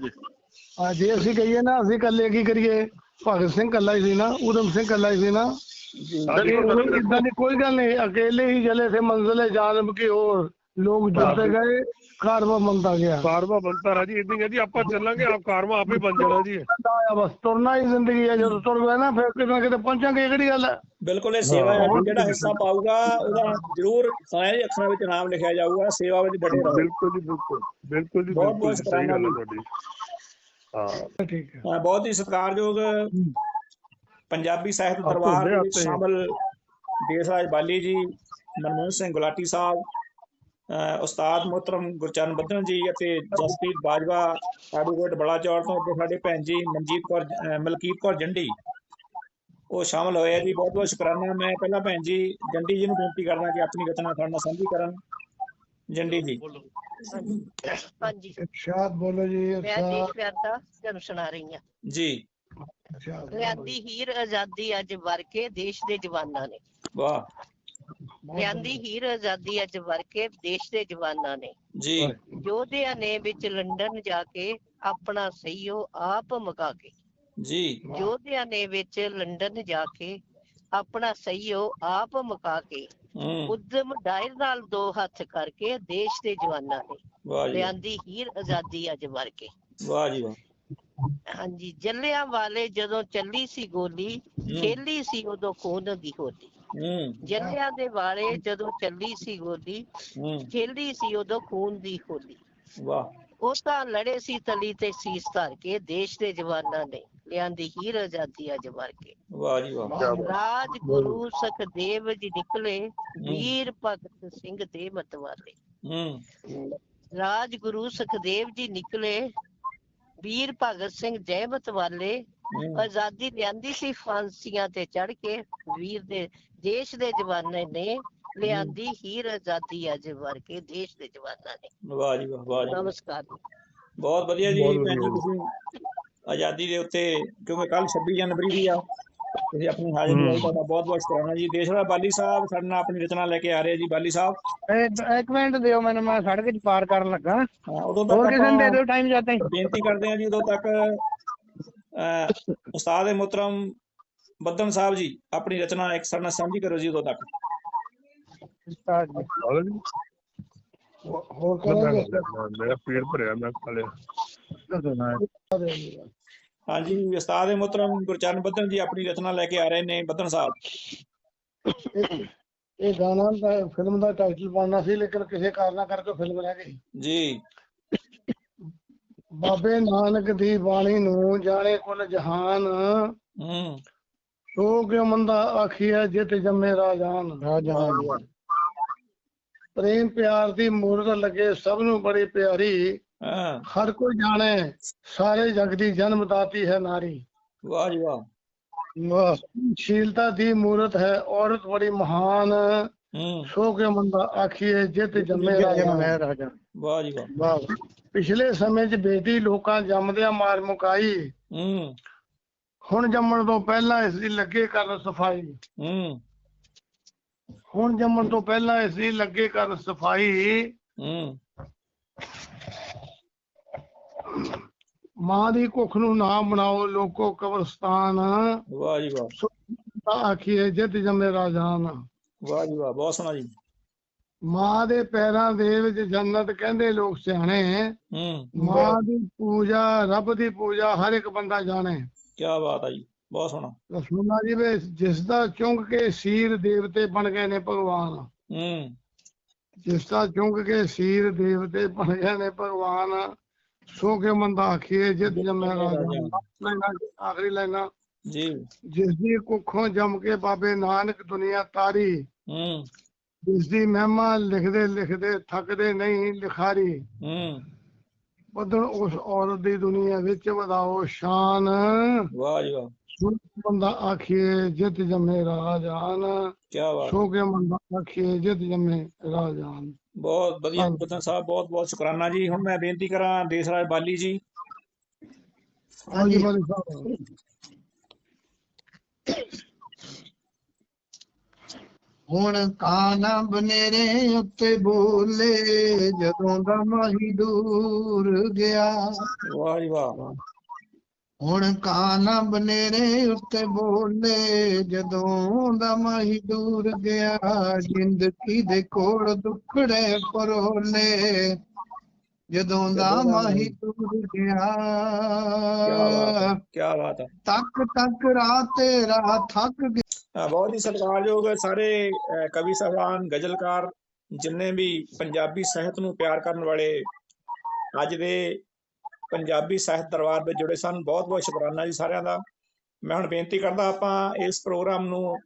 ਆ ਜੇ ਅਸੀਂ ਕਹੀਏ ਨਾ ਅਸੀਂ ਇਕੱਲੇ ਕੀ ਕਰੀਏ? ਭਗਤ ਸਿੰਘ ਇਕੱਲਾ ਹੀ ਸੀ ਨਾ ਊਧਮ ਸਿੰਘ ਇਕੱਲਾ ਹੀ ਸੀ ਨਾ। ਇਦਾਂ ਦੀ ਕੋਈ ਗੱਲ ਨਹੀਂ। ਅਕੇਲੇ ਹੀ ਚਲੇ ਥੇ ਮੰਜ਼ਲੇ ਜਾਨਬ ਕੀ ਹੋਰ ਲੋਕ ਜੁੜਦੇ ਗਏ ਕਾਰਵਾ ਮੰਦਾ ਗਿਆ। ਕਾਰਵਾ ਬਣਤਾ ਰਾ ਜੀ ਇਦਾਂ ਹੀ ਹੈ ਜੀ ਆਪਾਂ ਚੱਲਾਂਗੇ ਆਪ ਕਾਰਵਾ ਆਪੇ ਬਣ ਜਾਣਾ ਜੀ। ਆਇਆ ਬਸ ਤੁਰਨਾ ਹੀ ਜ਼ਿੰਦਗੀ ਹੈ ਜਦੋਂ ਤੁਰ ਗਏ ਨਾ ਫਿਰ ਕਿਤੇ ਨਾ ਕਿਤੇ ਪਹੁੰਚਾਂਗੇ ਇਹ ਕਿਹੜੀ ਗੱਲ ਹੈ? ਬਿਲਕੁਲ ਇਹ ਸੇਵਾ ਹੈ ਜਿਹੜਾ ਹਿੱਸਾ ਪਾਊਗਾ ਉਹਦਾ ਜ਼ਰੂਰ ਸਾਰੇ ਅੱਖਰਾਂ ਵਿੱਚ ਨਾਮ ਲਿਖਿਆ ਜਾਊਗਾ ਸੇਵਾ ਵਿੱਚ ਬੜੇ ਰਹੋ। ਬਿਲਕੁਲ ਜੀ ਬਿਲਕੁਲ। ਬਿਲਕੁਲ ਜੀ ਬਹੁਤ ਬਹੁਤ ਸਹੀ ਗੱਲ ਹੈ ਸ਼ੁਕਰਾਨਾ ਤੁਹਾਡੀ। ਹਾਂ। ਠੀਕ ਹੈ ਬਹੁਤ ਹੀ ਸਤਿਕਾਰਯੋਗ ਪੰਜਾਬੀ ਸਾਹਿਤ ਦਰਬਾਰ ਦੇ ਵਿੱਚ ਸ਼ਾਮਲ ਦੇਸਰਾਜ ਬਾਲੀ ਜੀ ਮਨਮੋਹਨ ਸਿੰਘ ਗੁਲਾਟੀ ਸਾਹਿਬ ਉਸਤਾਦ ਮੁਹਤਰਮ ਗੁਰਚਰਨ ਬੱਦਨ ਜੀ ਅਤੇ ਜਸਪ੍ਰੀਤ ਬਾਜਵਾ ਐਡਵੋਕੇਟ ਬਲਾਚੌਰ ਤੋਂ ਤੇ ਸਾਡੇ ਭੈਣ ਜੀ ਮਨਜੀਤ ਕੌਰ ਮਲਕੀਤ ਕੌਰ ਜੰਡੀ ਉਹ ਸ਼ਾਮਲ ਹੋਏ ਆ ਜੀ ਬਹੁਤ ਬਹੁਤ ਸ਼ੁਕਰਾਨਾ। ਮੈਂ ਪਹਿਲਾਂ ਭੈਣ ਜੀ ਜੰਡੀ ਜੀ ਨੂੰ ਬੇਨਤੀ ਕਰਦਾ ਕਿ ਆਪਣੀ ਰਚਨਾ ਤੁਹਾਡੇ ਨਾਲ ਸਾਂਝੀ ਕਰਨ। ਜੰਡੀ ਜੀ। ਹਾਂਜੀ। ਇਰਸ਼ਾਦ ਬੋਲੋ ਜੀ ਮੈਂ ਇਰਸ਼ਾਦ। ਦੇਸ਼ ਪਿਆਰ ਦਾ ਸੁਣਾ ਰਹੀ ਹਾਂ। ਜੀ। ਲਿਆਂਦੀ ਹੀਰ ਆਜ਼ਾਦੀ ਅੱਜ ਵਰਕੇ ਦੇਸ਼ ਦੇ ਜਵਾਨਾਂ ਨੇ। ਵਾਹ। ਲਿਆਂਦੀ ਹੀਰ ਆਜ਼ਾਦੀ ਅੱਜ ਵਰਕੇ ਦੇਸ਼ ਦੇ ਜਵਾਨਾਂ ਨੇ। ਜੀ। ਯੋਧਿਆਂ ਨੇ ਵਿੱਚ ਲੰਡਨ ਜਾ ਕੇ ਆਪਣਾ ਸਈਓ ਆਪ ਮੁਕਾ ਕੇ। ਜੀ। ਯੋਧਿਆਂ ਨੇ ਵਿੱਚ ਲੰਡਨ ਜਾ ਕੇ ਆਪਣਾ ਸਈਓ ਆਪ ਮੁਕਾ ਕੇ ਉਦਮ ਡਾਇਰ ਨਾਲ ਦੋ ਹੱਥ ਕਰਕੇ ਦੇਸ਼ ਦੇ ਜਵਾਨਾਂ ਨੇ। ਲਿਆਂਦੀ ਹੀਰ ਆਜ਼ਾਦੀ ਅੱਜ ਵਰਕੇ ਵਾਹ ਜੀ ਵਾਹ। ਹਾਂਜੀ ਜੱਲਿਆਂ ਵਾਲੇ ਜਦੋਂ ਚੱਲੀ ਸੀ ਗੋਲੀ ਖੇਲੀ ਸੀ ਉਦੋਂ ਖੂਨ ਦੀ ਹੋਲੀ ਜੱਲਿਆਂ ਦੇ ਵਾਲੇ ਜਦੋਂ ਚੱਲੀ ਸੀ ਗੋਲੀ ਖੇਲੀ ਸੀ ਉਦੋਂ ਖੂਨ ਦੀ ਹੋਲੀ ਵਾਹ। ਉਹ ਤਾਂ ਲੜੇ ਸੀ ਤਲੀ ਤੇ ਸੀਸ ਧਰ ਕੇ ਦੇਸ਼ ਦੇ ਜਵਾਨਾਂ ਨੇ ਲਿਆਂਦੀ ਹੀਰ ਆਜ਼ਾਦੀ ਅੱਜ ਵਰ ਕੇ। ਵਾਹ ਜੀ ਵਾਹ। ਰਾਜ ਗੁਰੂ ਸਖਦੇਵ ਜੀ ਨਿਕਲੇ ਵੀਰ ਭਗਤ ਸਿੰਘ ਦੇ ਮਤਵਾਲੇ। ਹੂੰ। ਰਾਜ ਗੁਰੂ ਸੁਖਦੇਵ ਜੀ ਨਿਕਲੇ ਵੀਰ ਭਗਤ ਸਿੰਘ ਜੈ ਮਤਵਾਲੇ ਹੂੰ, ਆਜ਼ਾਦੀ ਲਿਆਂਦੀ ਸੀ ਫਾਂਸੀਆਂ ਤੇ ਚੜ ਕੇ ਵੀਰ ਦੇ ਦੇਸ਼ ਦੇ ਜਵਾਨਾਂ ਨੇ ਲਿਆਂਦੀ ਹੀਰ ਆਜ਼ਾਦੀ ਅੱਜ ਵਰ ਕੇ ਦੇਸ਼ ਦੇ ਜਵਾਨਾਂ ਨੇ ਵਾਹ ਜੀ ਵਾਹ ਜੀ। ਨਮਸਕਾਰ ਬਹੁਤ ਵਧੀਆ ਜੀ। ਤੁਸੀਂ ਆਜ਼ਾਦੀ ਦੇ ਉੱਤੇ ਕਿਉਂਕਿ ਕੱਲ 26 ਜਨਵਰੀ ਵੀ ਆ ਤੁਸੀਂ ਆਪਣੀ ਹਾਜ਼ਰੀ ਲਈ ਤੁਹਾਡਾ ਬਹੁਤ ਬਹੁਤ ਸ਼ੁਕਰਾਨਾ ਜੀ। ਦੇਸ਼ਰਾ ਬਾਲੀ ਸਾਹਿਬ ਸਾਡੇ ਨਾਲ ਆਪਣੀ ਰਚਨਾ ਲੈ ਕੇ ਆ ਰਹੇ ਜੀ ਬਾਲੀ ਸਾਹਿਬ। ਇੱਕ ਇੱਕ ਮਿੰਟ ਦਿਓ ਮੈਨੂੰ ਮੈਂ ਸੜਕ 'ਚ ਪਾਰ ਕਰਨ ਲੱਗਾ। ਹਾਂ, ਉਦੋਂ ਹੋਰ ਤੱਕ ਕਿਸੇ ਨੂੰ ਦੇ ਆਪਾਂ ਦਿਓ ਟਾਈਮ ਜਾਂਦਾ ਹੀ। ਬੇਨਤੀ ਕਰਦੇ ਹਾਂ ਜੀ ਉਦੋਂ ਤੱਕ ਅਹ, ਉਸਤਾਦ ਮੁਹਤਰਮ ਬੱਦਨ ਸਾਹਿਬ ਜੀ ਆਪਣੀ ਰਚਨਾ ਇੱਕ ਸਾਡੇ ਨਾਲ ਸਾਂਝੀ ਕਰੋ ਜੀ ਉਦੋਂ ਤੱਕ। ਉਸਤਾਦ ਜੀ। ਹਾਲ। ਜੀ ਹੋਰ ਕਰਾਂਗੇ ਮੇਰਾ ਪੇਟ ਭਰਿਆ ਮੈਂ ਖਾ ਲਿਆ ਹਾਂਜੀ ਉਸਤਾਦ ਮੁਹਤਰਮ ਗੁਰਚਰਨ ਬੱਦਨ ਜੀ ਆਪਣੀ ਰਚਨਾ ਲੈ ਕੇ ਆ ਰਹੇ ਨੇ ਬੱਦਨ ਸਾਹਿਬ। ਇਹ ਗਾਣਾ ਦਾ ਫਿਲਮ ਦਾ ਟਾਈਟਲ ਬਣਨਾ ਸੀ ਲੇਕਿਨ ਕਿਸੇ ਕਾਰਨ ਕਰਕੇ ਫਿਲਮ ਰਹਿ ਗਈ। ਜੀ। ਬਾਬੇ ਨਾਨਕ ਦੀ ਬਾਣੀ ਨੂੰ ਜਾਣੇ ਕੁਲ ਜਹਾਨ। ਹੂੰ। ਸੋ ਕਿਉ ਮੰਦਾ ਆਖੀਐ ਜਿਤ ਜੰਮੇ ਰਾਜਾਨ ਰਾਜਾਨ। ਪ੍ਰੇਮ ਪਿਆਰ ਦੀ ਮੂਰਤ ਲੱਗੇ ਸਭ ਨੂੰ ਬੜੀ ਪਿਆਰੀ। ਹਰ ਕੋਈ ਜਾਣੇ ਸਾਰੇ ਜਗ ਦੀ ਜਨਮ ਦਾਤੀ ਹੈ ਨਾਰੀ। ਵਾਹ ਜੀ ਵਾਹ। ਸ਼ੀਲਤਾ ਦੀ ਮੂਰਤ ਹੈ ਔਰਤ ਬੜੀ ਮਹਾਨ। ਹੂੰ। ਸੋ ਮੰਦਾ ਆਖੀਐ ਜਿਤ ਜੰਮੇ ਰਾਜਾਨ ਵਾਹ ਜੀ ਵਾਹ। ਵਾਹ। ਪਿਛਲੇ ਸਮੇਂ 'ਚ ਬੇਟੀ ਲੋਕਾਂ ਜੰਮਦਿਆਂ ਮਾਰ ਮੁਕਾਈ। ਹੂੰ। ਹੁਣ ਜੰਮਣ ਤੋਂ ਪਹਿਲਾਂ ਇਸ ਦੀ ਲੱਗੇ ਕਰਨ ਸਫ਼ਾਈ। ਹੂੰ। ਹੁਣ ਜੰਮਣ ਤੋਂ ਪਹਿਲਾਂ ਇਸ ਦੀ ਲੱਗੇ ਕਰਨ ਸਫ਼ਾਈ। ਹੂੰ। ਮਾਂ ਦੀ ਕੁੱਖ ਨੂੰ ਨਾ ਬਣਾਓ ਲੋਕੋ ਕਬਰਸਤਾਨ। ਵਾਹ ਜੀ ਵਾਹ। ਆਖੀਏ ਜਿੱਤ ਜੰਮੇ ਰਾਜਾਨ। ਵਾਹ ਜੀ ਵਾਹ ਬਹੁਤ ਸੋਹਣਾ ਜੀ। ਮਾਂ ਦੇ ਪੈਰਾਂ ਦੇ ਵਿੱਚ ਜੰਨਤ ਕਹਿੰਦੇ ਲੋਕ ਸਿਆਣੇ। ਹੂੰ। ਮਾਂ ਦੀ ਪੂਜਾ ਰੱਬ ਦੀ ਪੂਜਾ ਹਰ ਇੱਕ ਬੰਦਾ ਜਾਣੇ। ਕੀ ਬਾਤ ਆ ਜੀ ਬਹੁਤ ਸੋਹਣਾ। ਰਸੂਲਾਂ ਜੀ ਵੇ ਜਿਸ ਦਾ ਚੁੰਗ ਕੇ ਸੀਰ ਦੇਵਤੇ ਬਣ ਗਏ ਨੇ ਭਗਵਾਨ। ਹੂੰ। ਜਿਸ ਦਾ ਚੁੰਗ ਕੇ ਸੀਰ ਦੇਵਤੇ ਬਣ ਗਏ ਨੇ ਭਗਵਾਨ। ਸੋ ਕੇ ਮੰਦਾ ਆਖੀਏ? ਜਿੱਤ ਜੰਮੇ ਰਾਜਾਨ ਲੈਣਾ ਜੀ, ਆਖਰੀ ਲੈਣਾ ਜੀ। ਜਿਸ ਦੀ ਕੁੱਖੋਂ ਜੰਮ ਕੇ ਬਾਬੇ ਨਾਨਕ ਦੁਨੀਆ ਤਾਰੀ। ਹੂੰ। ਜਿਸ ਦੀ ਮਹਿਮਾ ਲਿਖਦੇ ਲਿਖਦੇ ਥੱਕਦੇ ਨਹੀਂ ਲਿਖਾਰੀ। ਹੂੰ। ਵਧਣ ਉਸ ਔਰਤ ਦੀ ਦੁਨੀਆ ਵਿੱਚ ਵਧਾਓ ਸ਼ਾਨ। ਵਾਹ ਜੀ ਵਾਹ। ਸੁਣ ਬੰਦਾ ਆਖੀਏ ਜਿੱਤ ਜੰਮੇ ਰਾਜਾਨ ਕੀ ਬਾਤ। ਸੋ ਕੇ ਬੰਦਾ ਆਖੀਏ ਜਿੱਤ ਜੰਮੇ ਰਾਜਾਨ ਬਹੁਤ ਵਧੀਆ। ਬਤਨ ਸਾਹਿਬ ਬਹੁਤ ਬਹੁਤ ਸ਼ੁਕਰਾਨਾ ਜੀ। ਹੁਣ ਮੈਂ ਬੇਨਤੀ ਕਰਾਂ ਦੇਸਰਾਜ ਬਾਲੀ ਜੀ। ਹਾਂਜੀ ਬਾਲੀ ਸਾਹਿਬ। ਹੁਣ ਕਾਨਾ ਬਨੇਰੇ ਉੱਤੇ ਬੋਲੇ ਜਦੋਂ ਦਾ ਮਾਹੀ ਦੂਰ ਗਿਆ। ਵਾਹ ਜੀ ਵਾਹ। ਹੁਣ ਕਾਨਾ ਬਨੇਰੇ ਉੱਤੇ ਬੋਲੇ ਜਦੋਂ ਦਾ ਮਾਹੀ ਦੂਰ ਗਿਆ ਜ਼ਿੰਦਗੀ ਦੇ ਕੋਲ ਦੁੱਖੜੇ ਪਰੋਲੇ। ਜਦੋਂ ਦਾ ਮਾਹੀ ਦੂਰ ਗਿਆ। ਕੀ ਬਾਤ ਹੈ ਤੱਕ ਤੱਕ ਰਾਤ ਤੇਰਾ ਥੱਕ ਗਿਆ। ਅ, ਬਹੁਤ ਹੀ ਸਤਿਕਾਰਯੋਗ ਸਾਰੇ ਕਵੀ ਸਾਹਿਬਾਨ ਗਜ਼ਲਕਾਰ ਜਿੰਨੇ ਵੀ ਪੰਜਾਬੀ ਸਾਹਿਤ ਨੂੰ ਪਿਆਰ ਕਰਨ ਵਾਲੇ ਅੱਜ ਦੇ ਪੰਜਾਬੀ ਸਾਹਿਤ ਦਰਬਾਰ ਵਿੱਚ ਜੁੜੇ ਸਨ। ਬਹੁਤ ਬਹੁਤ ਸ਼ੁਕਰਾਨਾ ਜੀ ਸਾਰਿਆਂ ਦਾ। ਮੈਂ ਹੁਣ ਬੇਨਤੀ ਕਰਦਾ ਆਪਾਂ ਇਸ ਪ੍ਰੋਗਰਾਮ ਨੂੰ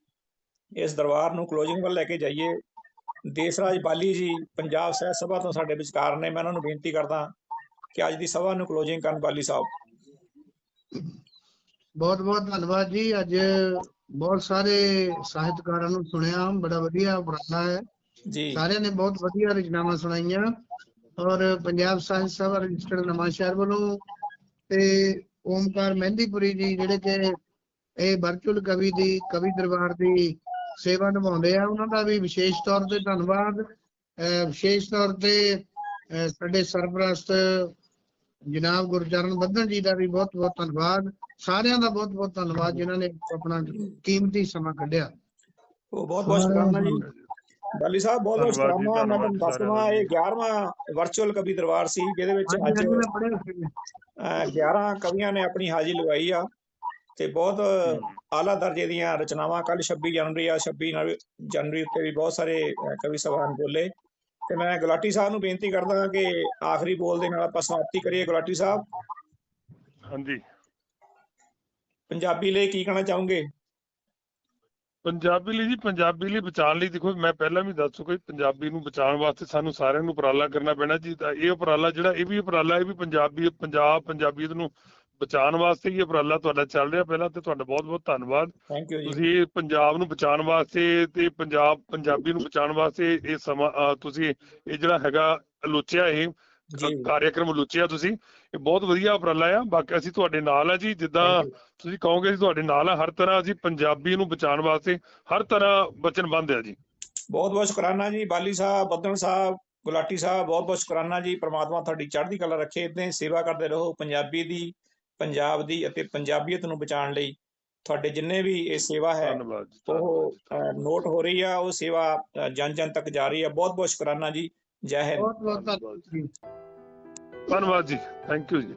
ਇਸ ਦਰਬਾਰ ਨੂੰ ਕਲੋਜ਼ਿੰਗ ਵੱਲ ਲੈ ਕੇ ਜਾਈਏ। ਦੇਸਰਾਜ ਬਾਲੀ ਜੀ ਪੰਜਾਬ ਸਾਹਿਤ ਸਭਾ ਤੋਂ ਸਾਡੇ ਵਿਚਕਾਰ ਨੇ। ਮੈਂ ਉਹਨਾਂ ਨੂੰ ਬੇਨਤੀ ਕਰਦਾ ਕਿ ਅੱਜ ਦੀ ਸਭਾ ਨੂੰ ਕਲੋਜ਼ਿੰਗ ਕਰਨ ਬਾਲੀ ਸਾਹਿਬ। ਬਹੁਤ ਬਹੁਤ ਧੰਨਵਾਦ ਜੀ। ਅੱਜ ਬਹੁਤ ਸਾਰੇ ਸਾਹਿਤਕਾਰਾਂ ਨੂੰ ਸੁਣਿਆ। ਬੜਾ ਵਧੀਆ ਉਪਰਾਲਾ ਹੈ। ਜੀ। ਸਾਰਿਆਂ ਨੇ ਬਹੁਤ ਵਧੀਆ ਰਚਨਾਵਾਂ ਸੁਣਾਈਆਂ। ਔਰ ਪੰਜਾਬ ਸਾਹਿਤ ਸਭਾ ਰਜਿਸਟਰਡ ਨਵਾਂਸ਼ਹਿਰ ਵੱਲੋਂ ਤੇ ਓਮਕਾਰ ਮਹਿੰਦੀਪੁਰੀ ਜੀ ਜਿਹੜੇ ਕਿ ਇਹ ਵਰਚੁਅਲ ਕਵੀ ਦੀ, ਕਵੀ ਦਰਬਾਰ ਦੀ ਸੇਵਾ ਨਿਭਾਉਂਦੇ ਆ, ਉਹਨਾਂ ਦਾ ਵੀ ਵਿਸ਼ੇਸ਼ ਤੌਰ ਤੇ ਧੰਨਵਾਦ। ਵਿਸ਼ੇਸ਼ ਤੌਰ ਤੇ ਸਾਡੇ ਸਰਪ੍ਰਸਤ ਜਨਾਬ ਗੁਰਚਰਨ ਬੱਧਨ ਜੀ ਦਾ ਵੀ ਬਹੁਤ ਬਹੁਤ ਧੰਨਵਾਦ। ਸਾਰਿਆਂ ਦਾ ਬਹੁਤ ਬਹੁਤ ਧੰਨਵਾਦ ਜਿਨ੍ਹਾਂ ਨੇ ਆਪਣਾ ਕੀਮਤੀ ਸਮਾਂ ਕੱਢਿਆ। ਉਹ ਬਹੁਤ ਬਹੁਤ ਸ਼ੁਕਰਾਨਾ ਜੀ। ਬਾਲੀ ਸਾਹਿਬ ਬਹੁਤ ਬਹੁਤ ਧੰਨਵਾਦ ਜੀ, ਸ਼ੁਕਰਾਨਾ ਮੈਂ ਤੁਹਾਨੂੰ ਧੰਨਵਾਦ ਦੱਸ ਸਾਰਿਆਂ ਦਵਾਂ ਦਾ ਇਹ 11ਵਾਂ ਵਰਚੁਅਲ ਕਵੀ ਦਰਬਾਰ ਸੀ ਜਿਹਦੇ ਵਿੱਚ ਅੱਜ ਹਾਂਜੀ ਮੈਂ ਪੜ੍ਹਿਆ ਸੀ। ਅਹ 11 ਕਵੀਆਂ ਨੇ ਆਪਣੀ ਹਾਜ਼ਰੀ ਲਗਾਈ ਆ ਤੇ ਬਹੁਤ ਆਲਾ ਦਰਜੇ ਦੀਆਂ ਰਚਨਾਵਾਂ ਕੱਲ 26 ਜਨਵਰੀ ਆ 26 ਨਵ- ਜਨਵਰੀ ਉੱਤੇ ਵੀ ਬਹੁਤ ਸਾਰੇ ਕਵੀ ਸਭਾਨ ਬੋਲੇ। ਤੇ ਮੈਂ ਗੁਲਾਟੀ ਸਾਹਿਬ ਨੂੰ ਬੇਨਤੀ ਕਰਦਾ ਹਾਂ ਕਿ ਆਖਰੀ ਬੋਲ ਦੇ ਨਾਲ ਆਪਾਂ ਸਮਾਪਤੀ ਕਰੀਏ। ਗੁਲਾਟੀ ਸਾਹਿਬ ਹਾਂਜੀ। ਪੰਜਾਬੀ ਲਈ ਕੀ ਕਹਿਣਾ ਚਾਹੋਗੇ? ਪੰਜਾਬੀ ਲਈ ਜੀ ਪੰਜਾਬੀ ਲਈ ਬਚਾਉਣ ਲਈ ਦੇਖੋ ਮੈਂ ਪਹਿਲਾਂ ਵੀ ਦੱਸ ਚੁੱਕਾ ਜੀ ਪੰਜਾਬੀ ਨੂੰ ਬਚਾਉਣ ਵਾਸਤੇ ਸਾਨੂੰ ਸਾਰਿਆਂ ਨੂੰ ਉਪਰਾਲਾ ਕਰਨਾ ਪੈਣਾ ਜੀ। ਤਾਂ ਇਹ ਉਪਰਾਲਾ ਜਿਹੜਾ ਇਹ ਵੀ ਉਪਰਾਲਾ ਇਹ ਵੀ ਪੰਜਾਬੀ ਪੰਜਾਬ ਪੰਜਾਬੀਅਤ ਨੂੰ ਬਚਾਉਣ ਵਾਸਤੇ ਹੀ ਇਹ ਉਪਰਾਲਾ ਤੁਹਾਡਾ ਚੱਲ ਰਿਹਾ ਪਹਿਲਾਂ ਤੇ ਤੁਹਾਡਾ ਬਹੁਤ ਬਹੁਤ ਧੰਨਵਾਦ। ਥੈਂਕ ਯੂ ਜੀ। ਤੁਸੀਂ ਪੰਜਾਬ ਨੂੰ ਬਚਾਉਣ ਵਾਸਤੇ ਤੇ ਪੰਜਾਬ ਪੰਜਾਬੀ ਨੂੰ ਬਚਾਉਣ ਵਾਸਤੇ ਇਹ ਸਮਾਂ ਤੁਸੀਂ ਇਹ ਜਿਹੜਾ ਹੈਗਾ ਲੋਚਿਆ ਇਹ। ਕਾਰਜਕ੍ਰਮ ਲੋਚਿਆ ਤੁਸੀਂ। ਇਹ ਬਹੁਤ ਵਧੀਆ ਉਪਰਾਲਾ ਆ। ਬਾਕੀ ਅਸੀਂ ਤੁਹਾਡੇ ਨਾਲ ਆ ਜੀ। ਜਿੱਦਾਂ. ਤੁਸੀਂ ਕਹੋਗੇ ਅਸੀਂ ਤੁਹਾਡੇ ਨਾਲ ਆ। ਹਰ ਤਰ੍ਹਾਂ ਅਸੀਂ ਪੰਜਾਬੀ ਨੂੰ ਬਚਾਉਣ ਵਾਸਤੇ ਹਰ ਤਰ੍ਹਾਂ ਵਚਨਬੱਧ ਆ ਜੀ। ਬਹੁਤ ਬਹੁਤ ਸ਼ੁਕਰਾਨਾ ਜੀ। ਬਾਲੀ ਸਾਹਿਬ ਬੱਦਣ ਸਾਹਿਬ ਗੁਲਾਟੀ ਸਾਹਿਬ ਬਹੁਤ ਬਹੁਤ ਸ਼ੁਕਰਾਨਾ ਜੀ। ਪ੍ਰਮਾਤਮਾ ਤੁਹਾਡੀ ਚੜ੍ਹਦੀ ਕਲਾ ਰੱਖੇ। ਇਦਾਂ ਸੇਵਾ ਕਰਦੇ ਰਹੋ ਪੰਜਾਬੀ ਦੀ ਪੰਜਾਬ ਦੀ ਅਤੇ ਪੰਜਾਬੀਅਤ ਨੂੰ ਬਚਾਉਣ ਲਈ। ਤੁਹਾਡੇ ਜਿੰਨੇ ਵੀ ਇਹ ਸੇਵਾ ਹੈ ਉਹ ਨੋਟ ਹੋ ਰਹੀ ਆ। ਉਹ ਸੇਵਾ ਜਨ ਜਨ ਤੱਕ ਜਾ ਰਹੀ ਆ। ਬਹੁਤ ਬਹੁਤ ਸ਼ੁਕਰਾਨਾ ਜੀ। ਜੈ ਹਿੰਦ। ਬਹੁਤ ਬਹੁਤ ਧੰਨਵਾਦ ਜੀ। ਧੰਨਵਾਦ ਜੀ। ਥੈਂਕ ਯੂ ਜੀ।